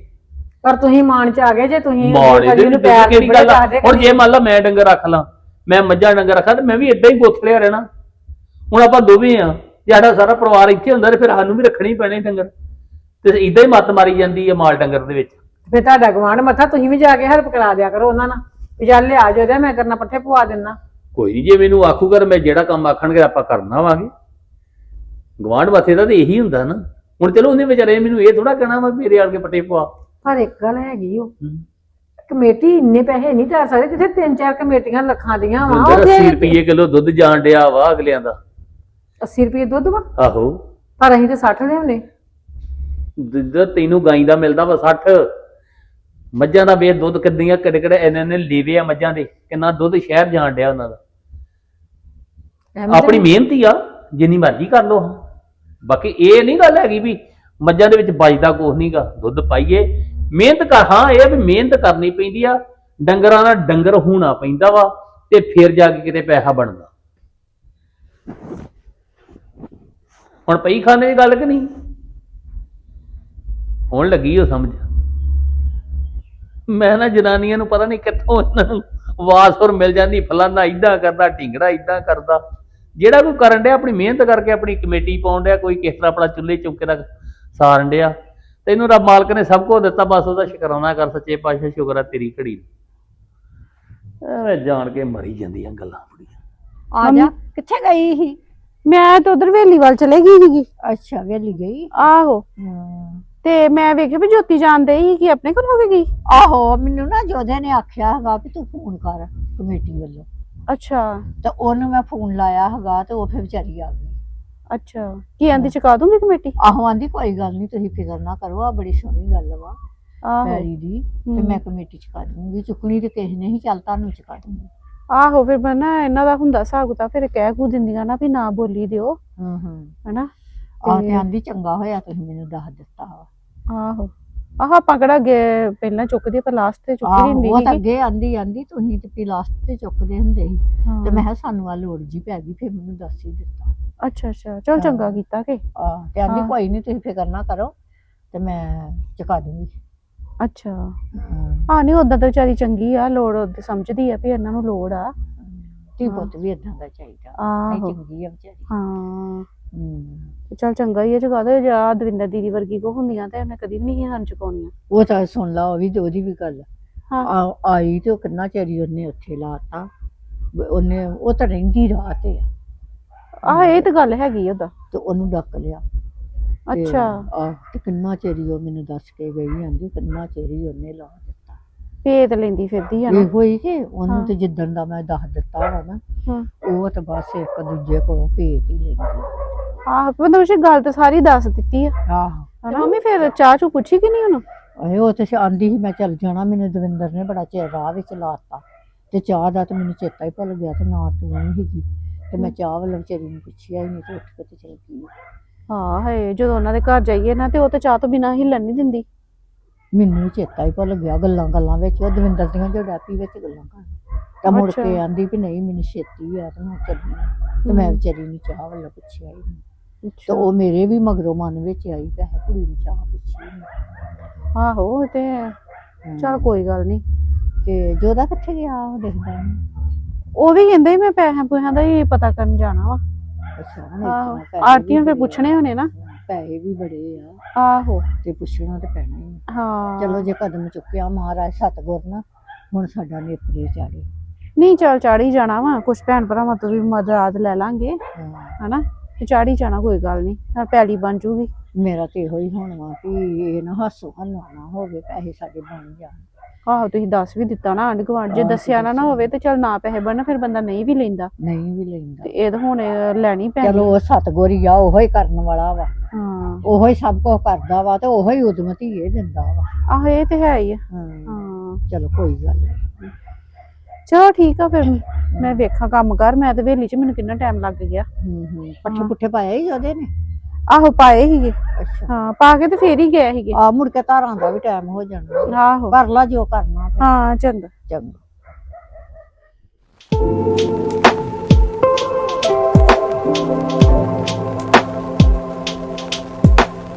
ਪਰ ਤੁਸੀਂ ਮਾਣ ਚ ਆ ਗਏ ਜੇ ਤੁਸੀਂ ਮਾਣ ਇਹਦੇ ਨੂੰ ਕਿਹੜੀ ਗੱਲ ਆ। ਹੁਣ ਜੇ ਮੰਨ ਲਾ ਮੈਂ ਡੰਗਰ ਰੱਖ ਲਾਂ ਮੈਂ ਮੱਝਾਂ ਡੰਗਰ ਰੱਖਾਂ ਤੇ ਮੈਂ ਵੀ ਇਦਾਂ ਹੀ ਗੋਥਲਿਆ ਰਹਿਣਾ। ਹੁਣ ਆਪਾਂ ਦੋਵੇਂ ਆ ਸਾਡਾ ਸਾਰਾ ਪਰਿਵਾਰ ਇੱਥੇ ਹੁੰਦਾ ਤੇ ਫਿਰ ਸਾਨੂੰ ਵੀ ਰੱਖਣੇ ਹੀ ਪੈਣੇ ਡੰਗਰ। ਤੇ ਇਦਾਂ ਹੀ ਮੱਤ ਮਾਰੀ ਜਾਂਦੀ ਆ ਮਾਲ ਡੰਗਰ ਦੇ ਵਿੱਚ। ਫਿਰ ਤੁਹਾਡਾ ਗਵਾਂਢ ਮੱਥਾ ਤੁਸੀਂ ਵੀ ਜਾ ਕੇ ਹੈਲਪ ਕਰਾ ਦਿਆ ਕਰੋ ਉਹਨਾਂ ਨਾਲ। ਵੀ ਚੱਲ ਲਿਆ ਜੋ ਦੇ ਮੈਂ ਕਰਨਾ ਪੱਠੇ ਪਵਾ ਦਿੰਨਾ। ਕੋਈ ਨਹੀਂ ਜੇ ਮੈਨੂੰ ਆਖੂਗਾ ਤਾਂ ਮੈਂ ਜਿਹੜਾ ਕੰਮ ਆਖਣਗੇ ਆਪਾਂ ਕਰਨਾ ਵਾਂਗੇ। ਗਵਾਂਢ ਵਾਥੇ ਦਾ ਤੇ ਇਹੀ ਹੁੰਦਾ ਨਾ। ਹੁਣ ਚਲੋ ਉਹਨੇ ਵਿਚਾਰੇ ਮੈਨੂੰ ਇਹ ਥੋੜਾ ਕਹਿਣਾ ਵਾ ਮੇਰੇ ਆਲ ਕੇ ਪੱਟੇ ਪਵਾ। ਪਰ ਇੱਕ ਗੱਲ ਹੈਗੀ ਉਹ। ਕਮੇਟੀ ਇੰਨੇ ਪੈਸੇ ਨਹੀਂ ਧਾਰ ਸਕਦੇ ਜਿੱਥੇ ਤਿੰਨ ਚਾਰ ਕਮੇਟੀਆਂ ਲੱਖਾਂ ਦੀਆਂ ਵਾ। ਜਿੰਦਰ 80 ਉੱਥੇ ਰੁਪਏ ਕਿਲੋ ਦੁੱਧ ਜਾਣ ਡਿਆ ਵਾ ਅਗਲਿਆਂ ਦਾ। 80 ਰੁਪਏ ਦੁੱਧ ਵਾ? ਆਹੋ। ਪਰ ਅਸੀਂ ਤੇ 60 ਲਿਆਉਨੇ ਦੁੱਧ ਤੈਨੂੰ ਗਾਈ ਦਾ ਮਿਲਦਾ ਵਾ 60 ਮੱਝਾਂ ਦਾ ਵੇਖ ਦੁੱਧ ਕਿੰਨੀਆਂ ਕਿਹੜੇ ਕਿਹੜੇ ਇੰਨੇ ਇੰਨੇ ਲੀਵੇ ਆ ਮੱਝਾਂ ਦੇ। ਕਿੰਨਾ ਦੁੱਧ ਸ਼ਹਿਰ ਜਾਣ ਡਿਆ ਉਹਨਾਂ ਦਾ। ਐਵੇਂ ਤਾਂ ਆਪਣੀ ਮਿਹਨਤ ਹੀ ਆ ਜਿੰਨੀ ਮਰਜ਼ੀ ਕਰ ਲੋ ਬਾਕੀ ਇਹ ਨਹੀਂ ਗੱਲ ਹੈਗੀ ਵੀ ਮੱਝਾਂ ਦੇ ਵਿੱਚ ਬਚਦਾ ਕੁਛ ਨਹੀਂਗਾ ਦੁੱਧ ਪਾਈਏ ਮਿਹਨਤ ਕਰ, ਹਾਂ, ਇਹ ਵੀ ਮਿਹਨਤ ਕਰਨੀ ਪੈਂਦੀ ਆ, ਡੰਗਰਾਂ ਦਾ ਡੰਗਰ ਹੋਣਾ ਪੈਂਦਾ ਵਾ ਤੇ ਫਿਰ ਜਾ ਕੇ ਕਿਤੇ ਪੈਸਾ ਬਣਦਾ। ਹੁਣ ਪਈ ਖਾਨੇ ਦੀ ਗੱਲ ਕਿ ਨਹੀਂ? ਹੁਣ ਲੱਗੀ ਉਹ ਸਮਝ। ਮੈਂ ਨਾ ਜਨਾਨੀਆਂ ਨੂੰ ਪਤਾ ਨਹੀਂ ਕਿੱਥੋਂ ਇਹਨਾਂ ਨੂੰ ਵਾਸੁਰ ਮਿਲ ਜਾਂਦੀ, ਫਲਾਨਾ ਇਦਾਂ ਕਰਦਾ, ਢਿੰਗੜਾ ਇਦਾਂ ਕਰਦਾ। ਜਿਹੜਾ ਕੋਈ ਕਰਨ ਡਿਆ, ਆਪਣੀ ਮਿਹਨਤ ਕਰਕੇ ਆਪਣੀ ਕਮੇਟੀ ਪਾਉਣ ਡਿਆ, ਕੋਈ ਕਿਸ ਤਰ੍ਹਾਂ ਆਪਣਾ ਚੁੱਲ੍ਹੇ ਚੌਕੇ ਦਾ ਸਾਰਨ ਡਿਆ। ਤੈਨੂੰ ਰੱਬ ਮਾਲਕ ਨੇ ਸਭ ਕੁਝ ਦਿੱਤਾ ਬਸ ਉਹਦਾ ਸ਼ੁਕਰਾਨਾ ਕਰ ਸੱਚੇ ਪਾਤਸ਼ਾਹ ਸ਼ੁਕਰ ਆ ਤੇਰੀ ਘੜੀ। ਐਵੇਂ ਜਾਣ ਕੇ ਮਰੀ ਜਾਂਦੀਆਂ ਗੱਲਾਂ ਬੜੀਆਂ। ਆ ਜਾ ਕਿੱਥੇ ਗਈ ਸੀ? ਮੈਂ ਤਾਂ ਉਧਰ ਵੇਲੀ ਵੱਲ ਚਲੇ ਗਈ ਸੀਗੀ। ਅੱਛਾ ਵੇਲੀ ਗਈ? ਆਹੋ। ਤੇ ਮੈਂ ਵੇਖਿਆ ਵੀ ਜੋਤੀ ਜਾਣਦੇ ਹੀ ਕਿ ਆਪਣੇ ਘਰ ਹੋ ਕੇ ਗਈ? ਆਹੋ ਮੈਨੂੰ ਨਾ ਜੋਦੇ ਨੇ ਆਖਿਆ ਹੈਗਾ ਵੀ ਤੂੰ ਫੋਨ ਕਰ ਕਮੇਟੀ ਵੱਲੋਂ। ਅੱਛਾ। ਤੇ ਉਹਨੂੰ ਮੈਂ ਫੋਨ ਲਾਇਆ ਹੈਗਾ ਤੇ ਉਹ ਫਿਰ ਵਿਚਾਰੀ ਆ ਗਈ। ਅੱਛਾ। ਕੀ ਆਂਦੀ ਚੁਕਾ ਦੂੰਗੀ ਕਮੇਟੀ? ਆਹੋ ਆਂਦੀ ਕੋਈ ਗੱਲ ਨਹੀਂ ਤੁਸੀਂ ਫਿਕਰ ਨਾ ਕਰੋ ਆ ਬੜੀ ਸੋਹਣੀ ਗੱਲ ਵਾ ਆਹੋ। ਪੈਰੀ ਦੀ ਤੇ ਹਮ। ਮੈਂ ਕਮੇਟੀ ਚ ਕਰ ਦੂੰਗੀ ਚੁੱਕਣੀ ਤੇ ਕਿਸੇ ਨੇ ਹੀ ਚੱਲ ਤੁਹਾਨੂੰ ਚ ਕਰ ਦੂੰਗੀ। ਆਹੋ ਫਿਰ ਮੈਂ ਨਾ ਇਹਨਾਂ ਦਾ ਹੁੰਦਾ ਹਿਸਾਬ ਕਿਤਾਬ ਫਿਰ ਕਹਿ ਕੂ ਦਿੰਦੀਆਂ ਨਾ ਵੀ ਨਾ ਬੋਲੀ ਦਿਓ ਹੂੰ ਹੂੰ। ਹਨਾ? ਆ ਤੇ- ਤੇ ਆਂਦੀ ਚੰਗਾ ਹੋਇਆ ਤੁਸੀਂ ਮੈਨੂੰ ਦੱਸ ਦਿੱਤਾ ਵਾ। ਆਹੋ। ਆਹ ਆਪਾਂ ਕਿਹੜਾ ਅੱਗੇ ਪਹਿਲਾਂ ਚੁੱਕਦੀ ਪਰ ਲਾਸਟ ਤੇ ਚੁੱਕੀ ਆਹੋ ਹੁੰਦੀ ਉਹ ਤਾਂ ਅੱਗੇ ਆਂਦੀ ਆਂਦੀ ਤੁਸੀਂ ਤੇ ਲਾਸਟ ਤੇ ਚੁੱਕਦੇ ਹੁੰਦੇ ਸੀ। ਤੇ ਮੈਂ ਕਿਹਾ ਸਾਨੂੰ ਆ ਲੋੜ ਜੀ ਪੈ ਗਈ ਫਿਰ ਮੈਨੂੰ ਦੱਸ ਹੀ ਦਿੱਤਾ। ਅੱਛਾ ਅੱਛਾ। ਚਲ ਚੰਗਾ ਹਾਂ। ਕੀਤਾ ਕਿ। ਆ ਤੇ ਆਂਦੀ ਹਾਂ। ਕੋਈ ਨਹੀਂ ਤੁਸੀਂ ਫਿਕਰ ਨਾ ਕਰੋ ਤੇ ਮੈਂ ਚੁਕਾ ਦੂੰਗੀ। ਅੱਛਾ। ਹਾਂ। ਹਾਂ ਨਹੀਂ ਉਦਾਂ ਤਾਂ ਵਿਚਾਰੀ ਚੰਗੀ ਆ ਲੋੜ ਉਹਦੀ ਸਮਝਦੀ ਆ ਵੀ ਇਹਨਾਂ ਨੂੰ ਲੋੜ ਆ। ਧੀ ਹਾਂ। ਪੁੱਤ ਵੀ ਇਦਾਂ ਦਾ ਚਾਹੀਦਾ। ਆਹੋ। ਨਹੀਂ ਚੰਗੀ ਆ ਵਿਚਾਰੀ। ਹਾਂ। ਹੂੰ। ਚਲ ਚੰਗਾ ਹੀ ਆ ਚੁਕਾ ਦੇ ਜਾਂ ਦਵਿੰਦਰ ਦੀਦੀ ਵਰਗੀ ਕੋ ਹੁੰਦੀਆਂ ਤੇ ਉਹਨੇ ਕਦੀ ਵੀ ਨਹੀਂ ਹਨ ਚੁਕਾਉਣੀਆਂ ਉਹ ਤਾਂ ਸੁਣ ਲਾ ਉਹ ਵੀ ਤੇ ਉਹਦੀ ਵੀ ਗੱਲ। ਹਾਂ। ਆ ਆਈ ਤੇ ਉਹ ਕਿੰਨਾ ਚਿਰ ਉਹਨੇ ਉੱਥੇ ਲਾਤਾ ਬ- ਉਹਨੇ ਉਹ ਤਾਂ ਰਹਿੰਦੀ ਰਾਤ ਤੇ ਆ। ਆਹ ਇਹ ਤਾਂ ਗੱਲ ਹੈਗੀ ਉਹਦਾ। ਤੇ ਉਹਨੂੰ ਡੱਕ ਲਿਆ। ਤੇ ਅੱਛਾ। ਆਹ ਤੇ ਕਿੰਨਾ ਚਿਰ ਹੀ ਉਹ ਮੈਨੂੰ ਦੱਸ ਕੇ ਗਈ ਆਂਦੀ ਕਿੰਨਾ ਚਿਰ ਹੀ ਉਹਨੇ ਲਾ ਦਿੱਤਾ। ਭੇਤ ਲੈਂਦੀ ਫਿਰਦੀ ਆ ਨਾ। ਇਹ ਹੋਈ ਕਿ ਉਹਨੂੰ ਹਾਂ। ਤੇ ਜਿੱਦਣ ਦਾ ਮੈਂ ਦੱਸ ਦਿੱਤਾ ਵਾ ਨਾ ਹਾਂ। ਉਹ ਤਾਂ ਬਸ ਇੱਕ ਦੂਜੇ ਕੋਲੋਂ ਭੇਤ ਹੀ ਲੈਂਦੀ। ਆਹ ਮਤਲਬ ਉਹ ਗੱਲ ਤਾਂ ਸਾਰੀ ਦੱਸ ਦਿੱਤੀ ਆ। ਆਹੋ। ਤੇ ਮੰਮੀ ਫਿਰ ਚਾਹ ਚੂ ਪੁੱਛੀ ਕਿ ਨਹੀਂ ਉਹਨੂੰ? ਅਏ ਉਹ ਤੇ ਆਂਦੀ ਸੀ ਮੈਂ ਚੱਲ ਜਾਣਾ ਮੈਨੂੰ ਦਵਿੰਦਰ ਨੇ ਬੜਾ ਚਿਰ ਰਾਹ ਵਿੱਚ ਲਾਤਾ ਤੇ ਚਾਹ ਦਾ ਤੇ ਮੈਨੂੰ ਚੇਤਾ ਹੀ ਭੁੱਲ ਗਿਆ ਤੇ ਨਾ ਤੂੰ ਨਹੀਂ ਸੀਗੀ। ਤੇ ਮੈਂ ਚਾਹ ਵੱਲੋਂ ਵਿਚਾਰੀ ਨੂੰ ਪੁੱਛਿਆ ਹੀ ਨਹੀਂ ਤੇ ਉੱਠ ਕੇ ਤੇ ਚਲ ਗਈ ਹਾਂ ਹੈ ਜਦੋਂ ਉਹਨਾਂ ਦੇ ਘਰ ਜਾਈਏ ਨਾ ਤੇ ਉਹ ਤਾਂ ਚਾਹ ਤੋਂ ਬਿਨਾਂ ਹਿੱਲਣ ਨਹੀਂ ਦਿੰਦੀ ਮੈਨੂੰ ਵੀ ਚੇਤਾ ਹੀ ਭੁੱਲ ਗਿਆ ਗੱਲਾਂ ਗੱਲਾਂ ਵਿੱਚ ਉਹ ਦਵਿੰਦਰ ਦੀਆਂ ਜੋ ਡੈਪੀ ਵਿੱਚ ਗੱਲਾਂ ਕਰਨ ਤਾਂ ਮੁੜ। ਕੇ ਆਂਦੀ ਵੀ ਨਹੀਂ ਮੈਨੂੰ ਛੇਤੀ ਆ ਤੇ ਮੈਂ ਚੱਲੀ। ਤੇ ਮੈਂ ਵਿਚਾਰੀ ਨੂੰ ਚਾਹ ਵੱਲੋਂ ਪੁੱਛਿਆ ਹੀ ਨਹੀਂ ਤੇ ਉਹ ਮੇਰੇ ਵੀ ਮਗਰੋਂ ਮਨ ਵਿੱਚ ਆਈ ਤੇ ਹੈ ਕੁੜੀ ਨੂੰ ਚਾਹ ਪੁੱਛੀ। ਆਹੋ ਤੇ। ਚੱਲ ਕੋਈ ਗੱਲ ਨਹੀਂ ਤੇ ਜੋਦਾ ਕਿੱਥੇ ਗਿਆ ਉਹ ਦੇਖਦਾ ਨੀ। ਉਹ ਵੀ ਕਹਿੰਦੇ ਸੀ ਮੈਂ ਪੈਸੇ ਪੂਸਿਆਂ ਦਾ ਹੀ ਪਤਾ ਕਰਨ ਜਾਣਾ ਵਾ। ਅੱਛਾ ਹੁਣ ਆਹੋ ਆਰਤੀਆਂ ਬੜੇ ਪੁੱਛਣੇ ਹੋਣੇ ਨਾ। ਪੈਸੇ ਵੀ ਬੜੇ ਆ। ਆਹੋ। ਤੇ ਪੁੱਛਣਾ ਤੇ ਪੈਣਾ ਹੀ ਆ। ਹਾਂ। ਚਲੋ ਜੇ ਕਦਮ ਚੁੱਕਿਆ ਮਹਾਰਾਜ ਸਤਗੁਰ ਨਾ ਹੁਣ ਸਾਡਾ ਨੇਪਰੇ ਚਾੜੇ। ਨਹੀਂ ਚੱਲ ਚਾੜੀ ਜਾਣਾ ਵਾ ਕੁਝ ਭੈਣ ਭਰਾਵਾਂ ਤੋਂ ਵੀ ਮਦਦ ਲੈ ਲਾਂਗੇ ਹਾਂ। ਹਨਾ? ਤੇ ਚਾੜੀ ਜਾਣਾ ਕੋਈ ਗੱਲ ਨਹੀਂ ਨਾਲ ਪੈਲੀ ਬਣ ਜੂਗੀ। ਮੇਰਾ ਤੇ ਇਹੋ ਹੀ ਹੋਣਾ ਵਾ ਕਿ ਇਹ ਨਾ ਹਾਸੋ ਹੰਨਾ ਨਾ ਹੋਵੇ ਪੈਸੇ ਸਾਡੇ ਬਣ ਜਾਣ। ਆਹੋ ਤੁਸੀਂ ਦੱਸ ਵੀ ਦਿੱਤਾ ਨਾ ਆਂਢ ਗੁਆਂਢ ਜੇ ਦੱਸਿਆ ਨਾ ਨਾ। ਹੋਵੇ ਤੇ ਚੱਲ ਨਾ ਪੈਸੇ ਬਣਨ ਫਿਰ ਬੰਦਾ ਨਹੀਂ ਵੀ ਲੈਂਦਾ। ਨਹੀਂ ਵੀ ਲੈਂਦਾ। ਤੇ ਇਹ ਤਾਂ ਹੁਣ ਲੈਣੀ ਪੈਣੀ। ਚਲੋ ਉਹ ਸਤਗੁਰ ਆ ਉਹੋ ਹੀ ਕਰਨ ਵਾਲਾ ਵਾ। ਹਾਂ। ਉਹੋ ਹੀ ਸਭ ਕੁਝ ਕਰਦਾ ਵਾ ਤੇ ਉਹੋ ਹੀ ਉਦਮਤੀ ਇਹ ਦਿੰਦਾ ਵਾ। ਆਹੋ ਇਹ ਤੇ ਹੈ ਹੀ ਆ। ਹਾਂ। ਚਲੋ ਕੋਈ ਗੱਲ ਨੀ। ਚਲੋ ਠੀਕ ਆ ਫਿਰ। ਮੈਂ ਵੇਖਾਂ ਕੰਮ ਕਰ ਮੈਂ ਤੇ ਵੇਲੀ ਚ ਮੈਨੂੰ ਕਿੰਨਾ ਟਾਈਮ ਲੱਗ ਗਿਆ। ਹੂੰ ਹੂੰ। ਪੱਠੇ। ਪੁੱਠੇ ਪਾਇਆ ਹੀ ਉਹਦੇ ਨੇ? ਆਹੋ ਪਾਏ ਸੀਗੇ। ਅੱਛਾ। ਹਾਂ ਪਾ ਕੇ ਤੇ ਫੇਰ ਹੀ ਗਏ ਸੀਗੇ। ਆ ਮੁੜ ਕੇ ਧਾਰਾਂ ਦਾ ਵੀ ਟਾਈਮ ਹੋ ਜਾਣਾ। ਆਹੋ। ਕਰ ਲਾ ਜੋ ਕਰਨਾ। ਫਿਰ। ਹਾਂ ਚੰਗਾ। ਚੰਗਾ।